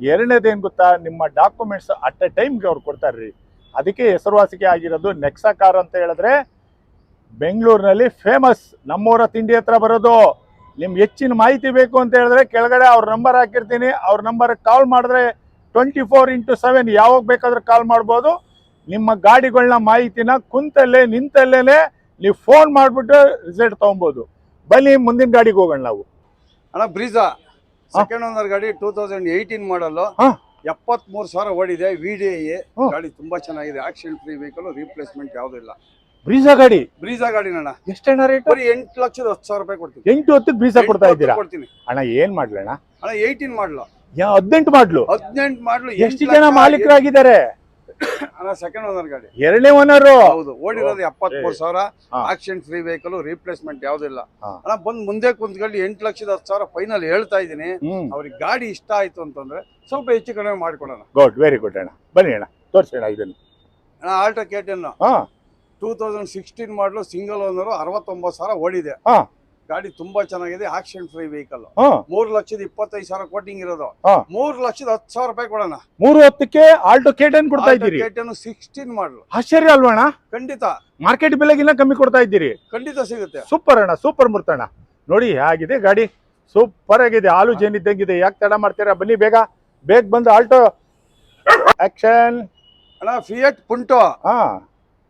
ಎರಡನೇದೇನ್ ಗೊತ್ತಾ? ನಿಮ್ಮ ಡಾಕ್ಯುಮೆಂಟ್ಸ್ ಅಟ್ ಎ ಟೈಮ್ಗೆ ಅವ್ರು ಕೊಡ್ತಾರ್ರಿ. ಅದಕ್ಕೆ ಹೆಸರುವಾಸಿಗೆ ಆಗಿರೋದು ನೆಕ್ಸಾ ಕಾರ್ ಅಂತ ಹೇಳಿದ್ರೆ ಬೆಂಗಳೂರಿನಲ್ಲಿ ಫೇಮಸ್ ನಮ್ಮೂರ ತಿಂಡಿ ಹತ್ರ ಬರೋದು. ನಿಮ್ಗೆ ಹೆಚ್ಚಿನ ಮಾಹಿತಿ ಬೇಕು ಅಂತ ಹೇಳಿದ್ರೆ ಕೆಳಗಡೆ ಅವ್ರ ನಂಬರ್ ಹಾಕಿರ್ತೀನಿ. ಅವ್ರ ನಂಬರ್ ಕಾಲ್ ಮಾಡಿದ್ರೆ ಟ್ವೆಂಟಿ ಫೋರ್ ಇಂಟು ಸೆವೆನ್ ಯಾವಾಗ ಬೇಕಾದ್ರೂ ಕಾಲ್ ಮಾಡ್ಬೋದು. ನಿಮ್ಮ ಗಾಡಿಗಳನ್ನ ಮಾಹಿತಿನ ಕುಂತಲ್ಲೇ ನಿಂತಲ್ಲೇ ನೀವು ಫೋನ್ ಮಾಡಿಬಿಟ್ಟು ರಿಸಲ್ಟ್ ತೊಗೊಬೋದು. ಬನ್ನಿ ಮುಂದಿನ ಗಾಡಿಗೆ ಹೋಗೋಣ ನಾವು. ಅಣ್ಣ ಬ್ರೀಜಾ. ಸೆಕೆಂಡ್ ಓನರ್ ಗಾಡಿ ಟೂ ತೌಸಂಡ್ ಏಯ್ಟೀನ್ ಮಾಡಲ್ಲು ಎಪ್ಪತ್ಮೂರು ಎಪ್ಪತ್ತ್ ಮೂರು ಸಾವಿರ ಓಡಿದೆ ವಿ ಡಿ ಎ. ಗಾಡಿ ತುಂಬಾ ಚೆನ್ನಾಗಿದೆ. ಆಕ್ಸಿಡೆಂಟ್ ಫ್ರೀ ವೆಹಿಕಲ್ ರೀಪ್ಲೇಸ್ಮೆಂಟ್ ಯಾವುದೂ ಇಲ್ಲ. ಬ್ರೀಜಾ ಗಾಡಿ? ಬ್ರೀಜಾ ಗಾಡಿನಣ್ಣ ಎಷ್ಟಣ್ಣ ರೇಟ್ ಬರೀ ಎಂಟು ಲಕ್ಷದ ಹತ್ತು ಸಾವಿರ ರೂಪಾಯಿ ಕೊಡ್ತೀನಿ. ಎಂಟು ಹೊತ್ತಿಗೆ ಬ್ರೀಜಾ ಕೊಡ್ತಾ ಇದ್ದೀರಾ? ಕೊಡ್ತೀನಿ. ಅಣ್ಣ ಏನ್ ಮಾಡ್ಲಣ್ಣ ಅಣ್ಣ? ಏಯ್ಟೀನ್ ಮಾಡ್ಲು. ಯಾ ಹದಿನೆಂಟು ಮಾಡ್ಲು? ಹದಿನೆಂಟು ಮಾಡ್ಲು ಎಷ್ಟು ಜನ ಮಾಲೀಕರಾಗಿದ್ದಾರೆ? ಅಣ್ಣ ಸೆಕೆಂಡ್ ಓನರ್ ಗಾಡಿ. ಎರಡನೇ ಓನರ್ ಹೌದು ಓಡಿರೋದು ಎಪ್ಪತ್ಮೂರು ಸಾವಿರ. ಆಕ್ಸಿಡೆಂಟ್ ಫ್ರೀ ವೆಹಿಕಲ್ ರಿಪ್ಲೇಸ್ಮೆಂಟ್ ಯಾವ್ದಿಲ್ಲ ಇಲ್ಲ. ಅಣ್ಣ ಬಂದ್ ಮುಂದೆ ಕುಂತ್ಕೊಂಡು ಎಂಟು ಲಕ್ಷದ ಹತ್ತು ಸಾವಿರ ಫೈನಲ್ ಹೇಳ್ತಾ ಇದ್ದೀನಿ. ಹ್ಮ್. ಅವ್ರಿಗೆ ಗಾಡಿ ಇಷ್ಟ ಆಯ್ತು ಅಂತಂದ್ರೆ ಸ್ವಲ್ಪ ಹೆಚ್ಚು ಕಡಿಮೆ ಮಾಡ್ಕೊಡೋಣ. ಗುಡ್ ವೆರಿ ಗುಡ್ ಅಣ್ಣ. ಬನ್ನಿ ಅಣ್ಣ ತೋರಿಸಿ ಅಣ್ಣ ಇದನ್ನು. ಅಣ್ಣ ಆಲ್ಟೋ ಕೇಟನ್ನು ಹಾ. Two thousand sixteen model single owner ಅರವತ್ತೊಂಬತ್ತು ಸಾವಿರ ಓಡಿದೆ. ಹಾ. ಗಾಡಿ ತುಂಬಾ ಚೆನ್ನಾಗಿದೆ ಆಕ್ಸಿಡೆಂಟ್ ಫ್ರೀ ವೆಹಿಕಲ್ ಮೂರು ಲಕ್ಷದ ಇಪ್ಪತ್ತೈದು ಸಾವಿರ ಕೋಟಿಂಗ್ ಇರೋದು. ಮೂರ್ ಲಕ್ಷದ ಹತ್ತು ಸಾವಿರ ರೂಪಾಯಿ ಕೊಡೋಣ. ಮೂರು ಹತ್ತಕ್ಕೆ ಆಲ್ಟೋ ಕೇಟನ್ ಕೊಡ್ತಾ ಇದ್ದೀರಿ. ಸಿಕ್ಸ್ಟೀನ್ ಮಾಡಲು ಆಶ್ಚರ್ಯ ಅಲ್ವಣ್ಣ ಖಂಡಿತ. ಮಾರ್ಕೆಟ್ ಬೆಲೆಗಿನ್ನ ಕಮ್ಮಿ ಕೊಡ್ತಾ ಇದ್ದೀರಿ. ಖಂಡಿತ ಸಿಗುತ್ತೆ. ಸೂಪರ್ ಅಣ್ಣ ಸೂಪರ್ ಮುರ್ತಣ್ಣ ನೋಡಿ ಆಗಿದೆ ಗಾಡಿ. ಸೂಪರ್ ಆಗಿದೆ. ಹಾಲು ಜೇನಿದ್ದಂಗಿದೆ. ಯಾಕೆ ತಡ ಮಾಡ್ತೀರಾ? ಬನ್ನಿ ಬೇಗ. ಬೇಗ ಬಂದು ಆಲ್ಟೋ ಆಕ್ಷನ್ ಅಣ್ಣ ಫಿಯಟ್ ಪುಂಟೋ ಹಾ.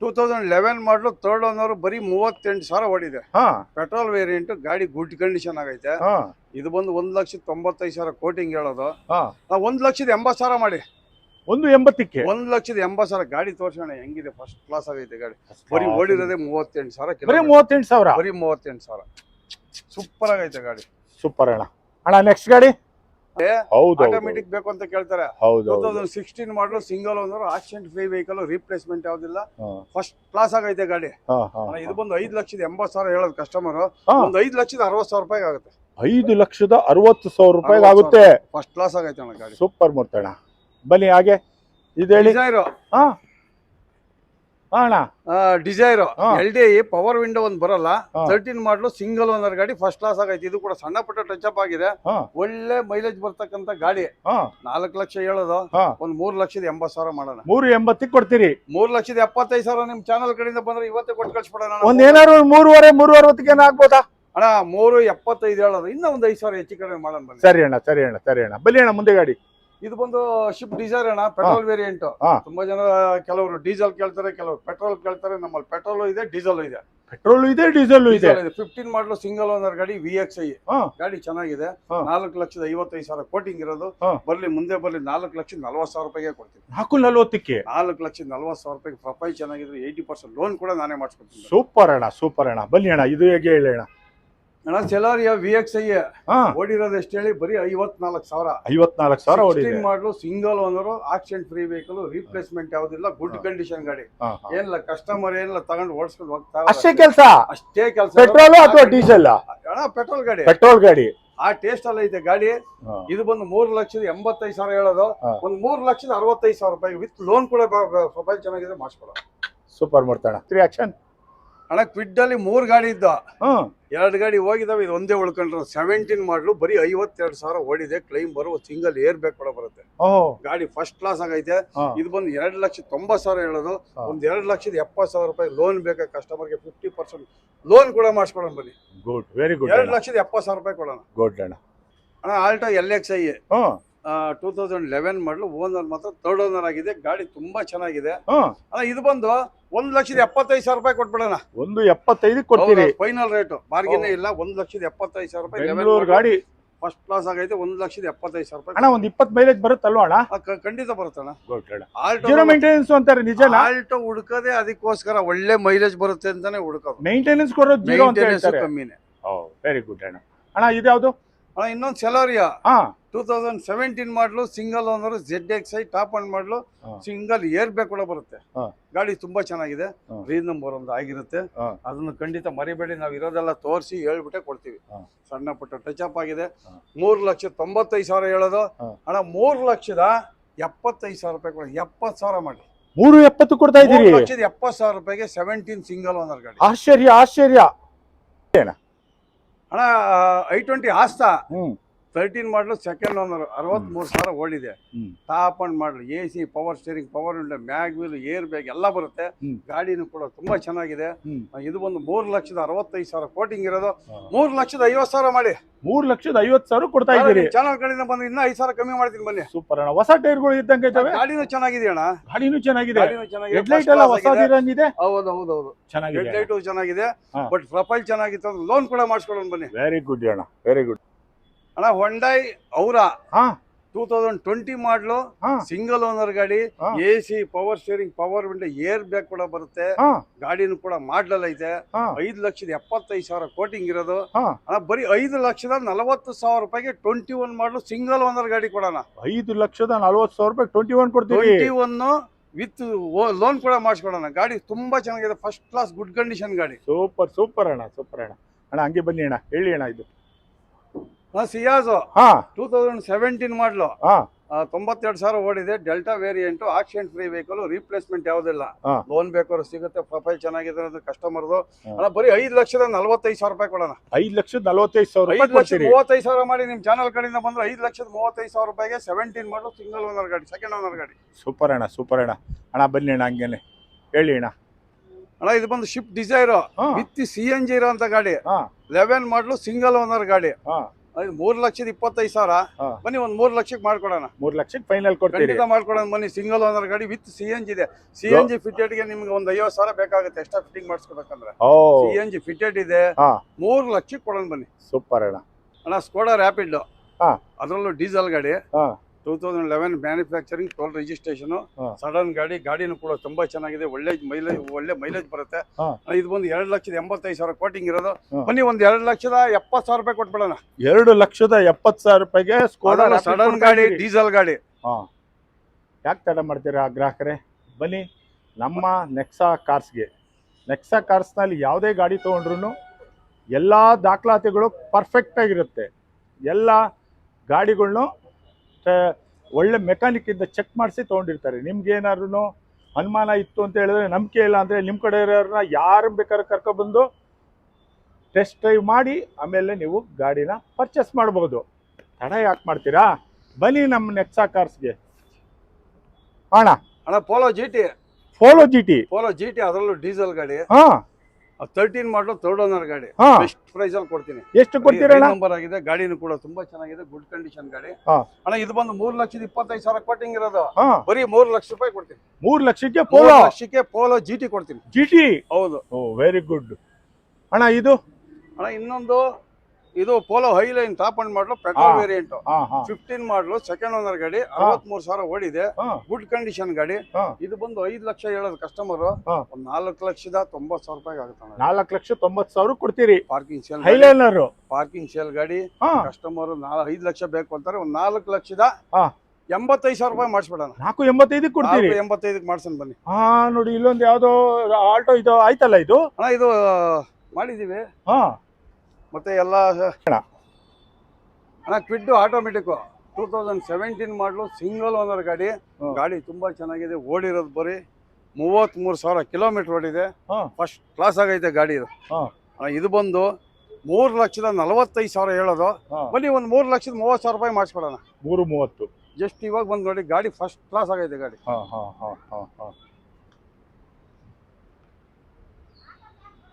Two thousand eleven model third owner ಬರೀ ಮೂವತ್ತೆಂಟು ಸಾವಿರ ಓಡಿದೆ. ಹಾ. ಪೆಟ್ರೋಲ್ ವೇರಿಯಂಟ್ ಗಾಡಿ ಗುಡ್ ಕಂಡೀಷನ್ ಆಗೈತೆ. ಹಾ. ಇದು ಬಂದು ಒಂದ್ ಲಕ್ಷದ ತೊಂಬತ್ತೈದು ಸಾವಿರ ಕೋಟಿಂಗ್ ಹೇಳೋದು. ಹಾ. ನಾವು ಒಂದ್ ಲಕ್ಷದ ಎಂಬತ್ತು ಸಾವಿರ ಮಾಡಿ. ಒಂದು ಎಂಬತ್ತಕ್ಕೆ? ಒಂದ್ ಲಕ್ಷದ ಎಂಬತ್ತು ಸಾವಿರ ಗಾಡಿ ತೋರ್ಸೋಣ ಹೆಂಗಿದೆ ಫಸ್ಟ್ ಕ್ಲಾಸ್ ಆಗೈತೆ ಗಾಡಿ. ಬರೀ ಓಡಿರೋದೇ ಮೂವತ್ತೆಂಟು ಸಾವಿರ ಬರೀ. ಮೂವತ್ತೆಂಟು ಸಾವಿರ? ಬರೀ ಮೂವತ್ತೆಂಟು ಸಾವಿರ. ಸೂಪರ್ ಆಗೈತೆ ಗಾಡಿ. ಸೂಪರ್ ಅಣ್ಣ. ಅಣ್ಣ ನೆಕ್ಸ್ಟ್ ಗಾಡಿ? ಆಟೋಮೆಟಿಕ್ ಬೇಕು ಅಂತ ಕೇಳ್ತಾರೆ. Two thousand sixteen model single owner accident free vehicle replacement ಯಾವ್ದಿಲ್ಲ. First class ಆಗೈತೆ ಗಾಡಿ. ಇದು ಬಂದು ಐದು ಲಕ್ಷದ ಎಂಬತ್ತು ಸಾವಿರ ಹೇಳೋದು ಕಸ್ಟಮರ್. ಒಂದು ಐದು ಲಕ್ಷದ ಅರವತ್ ಸಾವಿರ ರೂಪಾಯಿ ಆಗುತ್ತೆ. ಐದು ಲಕ್ಷದ ಅರವತ್ತು ಸಾವಿರ ರೂಪಾಯಿ ಆಗುತ್ತೆ. ಫಸ್ಟ್ ಕ್ಲಾಸ್ ಆಗೈತೆ ಅಣ್ಣ ಗಾಡಿ. ಸೂಪರ್ ಮೂರ್ತಣ್ಣ ಬನ್ನಿ ಹಾಗೆ. ಇದು ಹೇಳಿ. Dzire. L D power window ಒಂದ್ ಬರಲ್ಲ. ತರ್ಟೀನ್ ಮಾಡಲು ಸಿಂಗಲ್ ಓನರ್ ಗಾಡಿ ಫಸ್ಟ್ ಕ್ಲಾಸ್ ಆಗೈತಿ. ಇದು ಕೂಡ ಸಣ್ಣ ಪುಟ್ಟ ಟಚ್ ಅಪ್ ಆಗಿದೆ ಒಳ್ಳೆ ಮೈಲೇಜ್ ಬರ್ತಕ್ಕಂತ ಗಾಡಿ. ನಾಲ್ಕು ಲಕ್ಷ ಹೇಳೋದು. ಒಂದ್ ಮೂರ್ ಲಕ್ಷದ ಎಂಬತ್ ಸಾವಿರ ಮಾಡೋಣ. ಮೂರು ಎಂಬತ್ತಿ ಕೊಡ್ತೀರಿ. ಮೂರ್ ಲಕ್ಷದ ಎಪ್ಪತ್ತೈದು ಸಾವಿರ ನಿಮ್ ಚಾನಲ್ ಕಡೆಯಿಂದ ಬಂದ್ರೆ ಇವತ್ತೇ ಕೊಟ್ಟು ಕಳ್ಸಿಬಿಡೋಣ ಒಂದ್ ಏನಾರು ಮೂರುವರೆ ಮೂರು ಅರವತ್ತಿಗೆ ಆಗ್ಬೋದಾ? ಅಣ್ಣ ಮೂರು ಎಪ್ಪತ್ತೈದು ಹೇಳೋದು. ಇನ್ನ ಒಂದು ಐದು ಸಾವಿರ ಹೆಚ್ಚು ಕಡಿಮೆ ಮಾಡೋಣ ಸರಿ ಅಣ್ಣ ಸರಿ ಅಣ್ಣ ಸರಿ ಅಣ್ಣ. ಬಲಿ ಅಣ್ಣ ಮುಂದೆ ಗಾಡಿ. ಇದು ಬಂದು ಶಿಫ್ಟ್ ಡಿಸೈರ್ ಅಣ್ಣ ಪೆಟ್ರೋಲ್ ವೇರಿಯಂಟ್ ತುಂಬಾ ಜನ ಕೆಲವರು ಡೀಸೆಲ್ ಕೇಳ್ತಾರೆ ಕೆಲವರು ಪೆಟ್ರೋಲ್ ಕೇಳ್ತಾರೆ ನಮ್ಮಲ್ಲಿ ಪೆಟ್ರೋಲ್ ಇದೆ ಡೀಸೆಲ್ ಇದೆ. ಪೆಟ್ರೋಲ್ ಇದೆ ಡೀಸೆಲ್ ಇದೆ. Diesel fifteen model single owner ಗಾಡಿ ವಿ ಎಕ್ಸ್ ಐ ಗಾಡಿ ಚೆನ್ನಾಗಿದೆ. ನಾಲ್ಕು ಲಕ್ಷದ ಐವತ್ತೈದು ಸಾವಿರ ಕೋಟಿಂಗ್ ಇರೋದು. ಬರ್ಲಿ ಮುಂದೆ ಬರ್ಲಿ ನಾಲ್ಕು ಲಕ್ಷದ ನಲ್ವತ್ತು ಸಾವಿರ ರೂಪಾಯಿಗೆ ಕೊಡ್ತೀನಿ. ನಾಲ್ಕು ನಲ್ವತ್ತಕ್ಕೆ? ನಾಲ್ಕು ಲಕ್ಷದ ನಲ್ವತ್ತು ಸಾವಿರ ರೂಪಾಯಿಗೆ ಪ್ರೊಫೈಲ್ ಚೆನ್ನಾಗಿದ್ರೆ ಏಯ್ಟಿ ಪರ್ಸೆಂಟ್ ಲೋನ್ ಕೂಡ ನಾನೇ ಮಾಡಿಸ್ಕೊಡ್ತೀನಿ. ಸೂಪರ್ ಅಣ್ಣ ಸೂಪರ್ ಅಣ್ಣ. ಬನ್ನಿ ಅಣ್ಣ ಇದು ಹೇಗೆ ಹೇಳಿ ಅಣ್ಣ? ಅಣ್ಣ ಸೆಲಾರಿಯ ವಿ ಎಕ್ಸ್ ಐ ಓಡಿರೋದು ಎಷ್ಟು ಹೇಳಿ? ಬರೀ ಐವತ್ನಾಲ್ಕು ಸಾವಿರ. ಐವತ್ನಾಲ್ಕು ಸಾವಿರ ಓಡಿದೆ. ಮಾಡಲು single owner accident free vehicle replacement ಯಾವುದಿಲ್ಲ ಗುಡ್. ಕಂಡೀಷನ್ ಗಾಡಿ. ಏನಿಲ್ಲ ಕಸ್ಟಮರ್ ಏನಿಲ್ಲ ತಗೊಂಡು ಓಡಿಸ್ಕೊಂಡು ಹೋಗ್ತಾರೆ ಅಷ್ಟೇ ಕೆಲಸ? ಅಷ್ಟೇ ಕೆಲಸ. ಪೆಟ್ರೋಲ್ ಅಥವಾ ಡೀಸೆಲ್ ಅಣ್ಣ ಪೆಟ್ರೋಲ್ ಗಾಡಿ. ಪೆಟ್ರೋಲ್ ಗಾಡಿ. ಆ ಟೇಸ್ಟ್ ಅಲ್ಲ ಇದೆ ಗಾಡಿ. ಇದು ಬಂದು ಮೂರ್ ಲಕ್ಷದ ಎಂಬತ್ತೈದು ಸಾವಿರ ಹೇಳೋದು. ಒಂದು ಒಂದ್ ಮೂರ್ ಲಕ್ಷದ ಅರವತ್ತೈದು ಸಾವಿರ ರೂಪಾಯಿ. ವಿತ್ ಲೋನ್ ಕೂಡ ಪ್ರೊಫೈಲ್ ಚೆನ್ನಾಗಿದೆ ಮಾಡಿಸ್ಕೊಡೋ ಸೂಪರ್ ಮಾಡ್ತಾಣ ತ್ರೀ ಆಕ್ಷನ್ ಅಣ್ಣ ಕ್ವಿಡ್ ಅಲ್ಲಿ ಮೂರ್ ಗಾಡಿ ಇದ್ದ. ಎರಡು ಗಾಡಿ ಹೋಗಿದಾವೆ ಇದು ಒಂದೇ ಉಳ್ಕೊಂಡ್ರು. ಸೆವೆಂಟೀನ್ ಮಾಡ್ಲು ಬರೀ ಐವತ್ತೆರಡು ಸಾವಿರ ಓಡಿದೆ ಕ್ಲೈಮ್ ಬರುವ ಸಿಂಗಲ್ ಏರ್ ಬ್ಯಾಗ್ ಕೂಡ ಬರುತ್ತೆ. ಗಾಡಿ ಫಸ್ಟ್ ಕ್ಲಾಸ್ ಆಗೈತೆ. ಇದು ಬಂದು ಎರಡು ಲಕ್ಷ ತೊಂಬತ್ ಸಾವಿರ ಹೇಳೋದು. ಒಂದ್ ಎರಡು ಲಕ್ಷದ ಎಪ್ಪತ್ ಸಾವಿರ ರೂಪಾಯಿ ಲೋನ್ ಬೇಕಾ? ಕಸ್ಟಮರ್ಗೆ ಫಿಫ್ಟಿ ಪರ್ಸೆಂಟ್ ಲೋನ್ ಕೂಡ ಮಾಡಿಸ್ಕೊಡೋಣ ಬನ್ನಿ. ಗುಡ್ ವೆರಿ ಗುಡ್ ಎರಡು ಲಕ್ಷದ ಎಪ್ಪತ್ ಸಾವಿರ ರೂಪಾಯಿ ಕೊಡೋಣ. ಗುಡ್ ಅಣ್ಣ. ಅಣ್ಣ Alto L X I two thousand eleven model owner ಮಾತ್ರ ಥರ್ಡ್ ಓನರ್ ಆಗಿದೆ. ಗಾಡಿ ತುಂಬಾ ಚೆನ್ನಾಗಿದೆ. ಇದು ಬಂದು ಒಂದ್ ಲಕ್ಷದ ಎಪ್ಪತ್ತೈದು ಸಾವಿರ ರೂಪಾಯಿ ಕೊಟ್ಬಿಡೋಣ. ಒಂದು ಎಪ್ಪತ್ತೈದು ಕೊಡ್ತೀರಿ. ಫೈನಲ್ ರೇಟ್ ಬಾರ್ಗಿನೇ ಇಲ್ಲ ಒಂದ್ ಲಕ್ಷದ ಎಪ್ಪತ್ತೈದು ಸಾವಿರ ರೂಪಾಯಿ ಗಾಡಿ. ಫಸ್ಟ್ ಕ್ಲಾಸ್ ಆಗೈತೆ ಒಂದ್ ಲಕ್ಷದ ಎಪ್ಪತ್ತೈದು ಸಾವಿರ ರೂಪಾಯಿ ಅಣ್ಣ ಒಂದ್ ಇಪ್ಪತ್ ಮೈಲೇಜ್ ಬರುತ್ತಲ್ವಾ ಅಣ್ಣ? ಖಂಡಿತ ಬರುತ್ತಣ್ಣ ಮೇಂಟೆನೆನ್ಸ್ ಅಂತಾರೆ ನಿಜ ಆಲ್ಟೋ ಹುಡುಕದೆ ಅದಕ್ಕೋಸ್ಕರ ಒಳ್ಳೆ ಮೈಲೇಜ್ ಬರುತ್ತೆ ಅಂತಾನೆ ಹುಡುಕೋದು. ಮೇಂಟೆನೆನ್ಸ್ ಕೊಡೋದು ಕಮ್ಮಿನೇ. ವೆರಿ ಗುಡ್ ಅಣ್ಣ. ಅಣ್ಣ ಇದ್ಯಾವುದು? ಅಣ್ಣ ಇನ್ನೊಂದು ಸೆಲೋರಿಯಾ ಹಾ. Two thousand seventeen model single owner Z X I top end model single air bag ಕೂಡ ಬರುತ್ತೆ. ಗಾಡಿ ತುಂಬಾ ಚೆನ್ನಾಗಿದೆ. ರೀಲ್ ನಂಬರ್ ಒಂದು ಆಗಿರುತ್ತೆ. ಅದನ್ನು ಖಂಡಿತ ಮರಿಬೇಡಿ. ನಾವು ಇರೋದೆಲ್ಲ ತೋರಿಸಿ ಹೇಳ್ಬಿಟ್ಟೆ ಕೊಡ್ತೀವಿ. ಸಣ್ಣ ಪುಟ್ಟ ಟಚ್ ಅಪ್ ಆಗಿದೆ. ಮೂರು ಲಕ್ಷ ತೊಂಬತ್ತೈದು ಸಾವಿರ ಹೇಳೋದು. ಹಣ ಅಣ್ಣ ಮೂರ್ ಲಕ್ಷದ ಎಪ್ಪತ್ತೈದು ಸಾವಿರ ರೂಪಾಯಿ ಕೊಡಿ. ಎಪ್ಪತ್ತು ಸಾವಿರ ಮಾಡಿ ಮೂರು ಎಪ್ಪತ್ತು ಕೊಡ್ತಾ ಇದ್ದೀರಿ? ಲಕ್ಷದ ಎಪ್ಪತ್ತು ಸಾವಿರ ರೂಪಾಯಿಗೆ ಸೆವೆಂಟೀನ್ ಸಿಂಗಲ್ ಓನರ್ ಗಾಡಿ. ಆಶ್ಚರ್ಯ ಆಶ್ಚರ್ಯ. ಅಣ್ಣ I twenty Aastha thirteen model second owner ಅರವತ್ತ್ಮೂರು ಸಾವಿರ ಓಡಿದೆ. Top end model A C power steering power window mag wheel air bag ಎಲ್ಲ ಬರುತ್ತೆ. ಗಾಡಿನೂ ಕೂಡ ತುಂಬಾ ಚೆನ್ನಾಗಿದೆ. ಇದು ಒಂದು ಮೂರು ಲಕ್ಷದ ಅರವತ್ತೈದು ಸಾವಿರ ಕೋಟಿಂಗ್ ಇರೋದು. ಮೂರು ಲಕ್ಷದ ಐವತ್ತು ಸಾವಿರ ಮಾಡಿ. ಮೂರ್ ಲಕ್ಷದ ಐವತ್ತು ಸಾವಿರ ಕೊಡ್ತಾ ಇದ್ದೀರಿ. ಚಾನಲ್ ಕಡೆಯಿಂದ ಬಂದು ಇನ್ನೂ ಐದು ಸಾವಿರ ಕಮ್ಮಿ ಮಾಡ್ತೀನಿ ಬನ್ನಿ. ಸೂಪರ್ ಅಣ್ಣ. ಹೊಸ ಟೈರ್ಗಳು ಇದ್ದಂಗೆ ಇದ್ದಾವೆ? ಗಾಡಿನೂ ಚೆನ್ನಾಗಿದೆ ಅಣ್ಣ. ಗಾಡಿನೂ ಚೆನ್ನಾಗಿದೆ. ಹೆಡ್ ಲೈಟ್ ಎಲ್ಲ ಹೊಸ ಇರಂಗಿದೆ? ಹೌದು ಹೌದು ಹೌದು. ಚೆನ್ನಾಗಿದೆ ಹೆಡ್ ಲೈಟು ಚೆನ್ನಾಗಿದೆ. ಬಟ್ ಪ್ರೊಫೈಲ್ ಚೆನ್ನಾಗಿತ್ತು ಅಂದ್ರೆ ಲೋನ್ ಕೂಡ ಮಾಡಿಸ್ಕೊಳ್ಳೋಣ ಬನ್ನಿ. ವೆರಿ ಗುಡ್ ಅಣ್ಣ. ವೆರಿ ಗುಡ್ ಅಣ್ಣ ಹೊಂಡೈ ಔರ ಹಾ. ಟೂ ತೌಸಂಡ್ ಟ್ವೆಂಟಿ ಮಾಡಲು ಹಾ. ಸಿಂಗಲ್ ಓನರ್ ಗಾಡಿ ಹಾ. A C power steering power window air bag ಕೂಡ ಬರುತ್ತೆ. ಹಾ. ಗಾಡಿನೂ ಕೂಡ ಮಾಡ್ಲಲ್ ಐತೆ. ಹಾ. ಐದು ಲಕ್ಷದ ಎಪ್ಪತ್ತೈದು ಸಾವಿರ ಕೋಟಿಂಗ್ ಇರೋದು. ಹಾ. ಅಣ್ಣ ಬರೀ ಐದು ಲಕ್ಷದ ನಲವತ್ತು ಸಾವಿರ ರೂಪಾಯಿಗೆ twenty one model single owner ಗಾಡಿ ಕೊಡೋಣ. ಐದು ಲಕ್ಷದ ನಲವತ್ತು ಸಾವಿರ ರೂಪಾಯಿ ಟ್ವೆಂಟಿ ಒನ್ ಕೊಡ್ತೀವಿ ಟ್ವೆಂಟಿ ಒನ್ ವಿತ್ ಲೋನ್ ಕೂಡ ಮಾಡಿಸ್ಕೊಡೋಣ. ಗಾಡಿ ತುಂಬಾ ಚೆನ್ನಾಗಿದೆ ಫಸ್ಟ್ ಕ್ಲಾಸ್ ಗುಡ್ ಕಂಡೀಷನ್ ಗಾಡಿ. ಸೂಪರ್ ಸೂಪರ್ ಅಣ್ಣ ಸೂಪರ್ ಅಣ್ಣ. ಅಣ್ಣ ಹಂಗೆ ಬನ್ನಿ ಅಣ್ಣ ಹೇಳಿ ಅಣ್ಣ ಇದು. ಸಿಯಾಜು ಹಾ. ಟೂ ತೌಸಂಡ್ ಸೆವೆಂಟೀನ್ ಮಾಡಲು ಹಾ. ತೊಂಬತ್ತೆರಡು ಸಾವಿರ ಓಡಿದೆ. Delta variant accident free vehicle replacement ಯಾವುದಿಲ್ಲ. ಲೋನ್ ಬೇಕಾದ್ರೂ ಸಿಗುತ್ತೆ ಪ್ರೊಫೈಲ್ ಚೆನ್ನಾಗಿದೆ ಅಂತ ಕಸ್ಟಮರ್ದು. ಅಣ್ಣ ಬರೀ ಐದು ಲಕ್ಷದ ನಲವತ್ತೈದು ಸಾವಿರ ರೂಪಾಯಿ ಕೊಡೋಣ. ಐದು ಲಕ್ಷದ ನಲವತ್ತೈದು ಸಾವಿರ ಐದು ಲಕ್ಷದ ಮೂವತ್ತೈದು ಸಾವಿರ ಮಾಡಿ ನಿಮ್ಮ ಚಾನಲ್ ಕಡೆಯಿಂದ ಬಂದ್ರೆ ಐದು ಲಕ್ಷದ ಮೂವತ್ತೈದು ಸಾವಿರ ರೂಪಾಯಿಗೆ ಸೆವೆಂಟೀನ್ ಮಾಡಲು ಸಿಂಗಲ್ ಓನರ್ ಗಾಡಿ ಸೆಕೆಂಡ್ ಓನರ್ ಗಾಡಿ. ಸೂಪರ್ ಅಣ್ಣ ಸೂಪರ್ ಅಣ್ಣ. ಅಣ್ಣ ಬನ್ನಿ ಅಣ್ಣ ಹಂಗೇನೆ. ಹೇಳಿ ಅಣ್ಣ. ಅಣ್ಣ ಇದು ಬಂದು Swift Dzire with C N G ಇರೋ ಗಾಡಿ. ಲೆವೆನ್ ಮಾಡಲು ಸಿಂಗಲ್ ಓನರ್ ಗಾಡಿ. ಮೂರು ಲಕ್ಷದ ಇಪ್ಪತ್ತೈದು ಸಾವಿರ. ಬನ್ನಿ ಒಂದ್ ಮೂರ್ ಲಕ್ಷಕ್ಕೆ ಮಾಡ್ಕೊಡೋಣ. ಮೂರ್ ಲಕ್ಷಕ್ಕೆ ಫೈನಲ್ ಕೊಡ್ತೀರಿ. ಖಂಡಿತ ಮಾಡ್ಕೊಡೋಣ ಬನ್ನಿ. ಸಿಂಗಲ್ ಓನರ್ ಗಾಡಿ ವಿತ್ ಸಿ ಎನ್ ಜಿ ಇದೆ. ಸಿ ಎನ್ ಜಿ ಫಿಟೆಡ್ಗೆ ನಿಮ್ಗೆ ಒಂದ್ ಐವತ್ತು ಸಾವಿರ ಬೇಕಾಗುತ್ತೆ. ಎಕ್ಸ್ಟ್ರಾ ಫಿಟ್ಟಿಂಗ್ ಮಾಡಿಸ್ಕೊಬೇಕಂದ್ರೆ. ಸಿ ಎನ್ ಜಿ ಫಿಟೆಡ್ ಇದೆ. ಮೂರ್ ಲಕ್ಷಕ್ಕೆ ಕೊಡೋಣ ಬನ್ನಿ. ಸೂಪರ್ ಅಣ್ಣ. ಅಣ್ಣ ಸ್ಕೋಡಾ ರ್ಯಾಪಿಡ್ ಅದ್ರಲ್ಲೂ ಡೀಸೆಲ್ ಗಾಡಿ. ಟೂ ತೌಸಂಡ್ ಲೆವೆನ್ ಮ್ಯಾನುಫ್ಯಾಕ್ಚರಿಂಗ್ ಟೋಲ್ ರಿಜಿಸ್ಟ್ರೇಷನ್ ಸಡನ್ ಗಾಡಿ ಗಾಡಿನೂ ಕೂಡ ತುಂಬಾ ಚೆನ್ನಾಗಿದೆ. ಒಳ್ಳೆ ಮೈಲೇಜ್ ಒಳ್ಳೆ ಮೈಲೇಜ್ ಬರುತ್ತೆ. ಇದು ಬಂದು ಎರಡು ಲಕ್ಷದ ಎಂಬತ್ತೈದು ಸಾವಿರ ಕೋಟಿಂಗ್ ಇರೋದು. ಬನ್ನಿ ಒಂದು ಎರಡು ಲಕ್ಷದ ಎಪ್ಪತ್ತು ಸಾವಿರ ರೂಪಾಯಿ ಕೊಟ್ಬಿಡೋಣ. ಎರಡು ಲಕ್ಷದ ಎಪ್ಪತ್ತು ಸಾವಿರ ರೂಪಾಯಿಗೆ ಸಡನ್ ಗಾಡಿ ಡೀಸೆಲ್ ಗಾಡಿ. ಹಾ. ಯಾಕೆ ತಡ ಮಾಡ್ತೀರಾ ಗ್ರಾಹಕರೇ? ಬನ್ನಿ ನಮ್ಮ ನೆಕ್ಸಾ ಕಾರ್ಸ್ಗೆ ನೆಕ್ಸಾ ಕಾರ್ಸ್ನಲ್ಲಿ ಯಾವುದೇ ಗಾಡಿ ತೊಗೊಂಡ್ರು ಎಲ್ಲ ದಾಖಲಾತಿಗಳು ಪರ್ಫೆಕ್ಟಾಗಿರುತ್ತೆ ಎಲ್ಲ ಗಾಡಿಗಳ್ನು ಟ- ಒಳ್ಳೆ ಮೆಕ್ಯಾನಿಕ್ ಇಂದ ಚೆಕ್ ಮಾಡಿಸಿ ತೊಗೊಂಡಿರ್ತಾರೆ. ನಿಮ್ಗೇನಾದ್ರೂ ಏನಾದ್ರು ಅನುಮಾನ ಇತ್ತು ಅಂತ ಹೇಳಿದ್ರೆ ನಂಬಿಕೆ ಇಲ್ಲ ಅಂದರೆ ನಿಮ್ಮ ಕಡೆ ಇರೋರನ್ನ ಯಾರು ಬೇಕಾದ್ರೂ ಕರ್ಕೊಬಂದು ಟೆಸ್ಟ್ ಡ್ರೈವ್ ಮಾಡಿ ಆಮೇಲೆ ನೀವು ಗಾಡಿನ ಪರ್ಚೇಸ್ ಮಾಡ್ಬೋದು. ತಡ ಯಾಕೆ ಮಾಡ್ತೀರಾ? ಬನ್ನಿ ನಮ್ಮ ನೆಕ್ಸಾ ಕಾರ್ಸ್ಗೆ ಅಣ್ಣ. ಅಣ್ಣ Polo G T Polo G T Polo G T ಅದರಲ್ಲೂ ಡೀಸೆಲ್ ಗಾಡಿ. ಹಾ. ತರ್ಟೀನ್ ಮಾಡಲು ತರ್ಡ್ ಓನರ್ ಗಾಡಿ. ಹಾ. ಬೆಸ್ಟ್ ಪ್ರೈಸ್ ಅಲ್ಲಿ ಕೊಡ್ತೀನಿ. ಎಷ್ಟು ಕೊಡ್ತೀರಣ್ಣ ನಂಬರ್ ಆಗಿದೆ ಗಾಡಿನೂ ಕೂಡ ತುಂಬಾ ಚೆನ್ನಾಗಿದೆ ಗುಡ್ ಕಂಡೀಷನ್ ಗಾಡಿ. ಹಾ. ಅಣ್ಣ ಇದು ಬಂದು ಮೂರ್ ಲಕ್ಷದ ಇಪ್ಪತ್ತೈದು ಸಾವಿರ ಕೊಟ್ಟಿಂಗ್ ಇರೋದು. ಹಾ. ಬರೀ ಮೂರ್ ಲಕ್ಷ ರೂಪಾಯಿ ಕೊಡ್ತೀನಿ. ಮೂರ್ ಲಕ್ಷಕ್ಕೆ ಮೂರ್ ಪೋಲೋ ಲಕ್ಷಕ್ಕೆ ಪೋಲೋ ಜಿ ಟಿ ಕೊಡ್ತೀನಿ. ಜಿ ಟಿ ಹೌದು. ಓ ವೆರಿ ಗುಡ್ ಅಣ್ಣ ಇದು? ಅಣ್ಣ ಇನ್ನೊಂದು ಇದು Polo Highline top end model petrol variant ಹಾ. ಹಾ ಫಿಫ್ಟೀನ್ ಮಾಡಲು ಸೆಕೆಂಡ್ ಓನರ್ ಗಾಡಿ ಅರವತ್ಮೂರು ಸಾವಿರ ಓಡಿದೆ. ಹಾ. ಗುಡ್ ಕಂಡೀಷನ್ ಗಾಡಿ. ಇದು ಬಂದು ಐದು ಲಕ್ಷ ಹೇಳೋದು ಕಸ್ಟಮರ್ ಹಾ. ಒಂದ್ ನಾಲ್ಕು ಲಕ್ಷದ ತೊಂಬತ್ ಸಾವಿರ ರೂಪಾಯಿ ಆಗುತ್ತೆ ನಾಲ್ಕು ಲಕ್ಷ ತೊಂಬತ್ ಸಾವಿರ ಕೊಡ್ತೀರಿ. Parking sale Highliner parking sale ಗಾಡಿ. ಹಾ. ಕಸ್ಟಮರ್ ಐದು ಲಕ್ಷ ಬೇಕು ಅಂತಾರೆ. ಒಂದ್ ನಾಲ್ಕು ಲಕ್ಷದ ಹಾ. ಎಂಬತ್ತೈದು ಸಾವಿರ ರೂಪಾಯಿ ಮಾಡಿಸ್ಬಿಡೋಣ. ನಾಲ್ಕು ಎಂಬತ್ತೈದಕ್ಕೆ ಕೊಡ್ತೀರಿ. ಎಂಬತ್ತೈದಕ್ಕೆ ಮಾಡ್ಸೋಣ ಬನ್ನಿ. ಹಾ ನೋಡಿ ಇಲ್ಲೊಂದು ಯಾವ್ದೋ ಆಲ್ಟೋ ಇದು ಆಯ್ತಲ್ಲ ಇದು? ಅಣ್ಣ ಇದು ಮಾಡಿದೀವಿ. ಹಾ. ಮತ್ತೆ ಎಲ್ಲ ಅಣ್ಣ Kwid automatic two thousand seventeen model single owner ಗಾಡಿ. ಗಾಡಿ ತುಂಬಾ ಚೆನ್ನಾಗಿದೆ ಓಡಿರೋದು ಬರೀ ಮೂವತ್ತ್ಮೂರು ಸಾವಿರ ಕಿಲೋಮೀಟರ್ ಓಡಿದೆ. ಫಸ್ಟ್ ಕ್ಲಾಸ್ ಆಗೈತೆ ಗಾಡಿ ಇದು. ಇದು ಬಂದು ಮೂರು ಲಕ್ಷದ ನಲವತ್ತೈದು ಸಾವಿರ ಹೇಳೋದು. ಬನ್ನಿ ಒಂದು ಮೂರು ಲಕ್ಷದ ಮೂವತ್ತು ಸಾವಿರ ರೂಪಾಯಿ ಮಾಡಿಸ್ಕೊಡೋಣ ಮೂರು ಮೂವತ್ತು. ಜಸ್ಟ್ ಇವಾಗ ಬಂದು ನೋಡಿ ಗಾಡಿ ಫಸ್ಟ್ ಕ್ಲಾಸ್ ಆಗೈತೆ ಗಾಡಿ. ಹಾಂ ಹಾ ಹಾ ಹಾ ಹಾ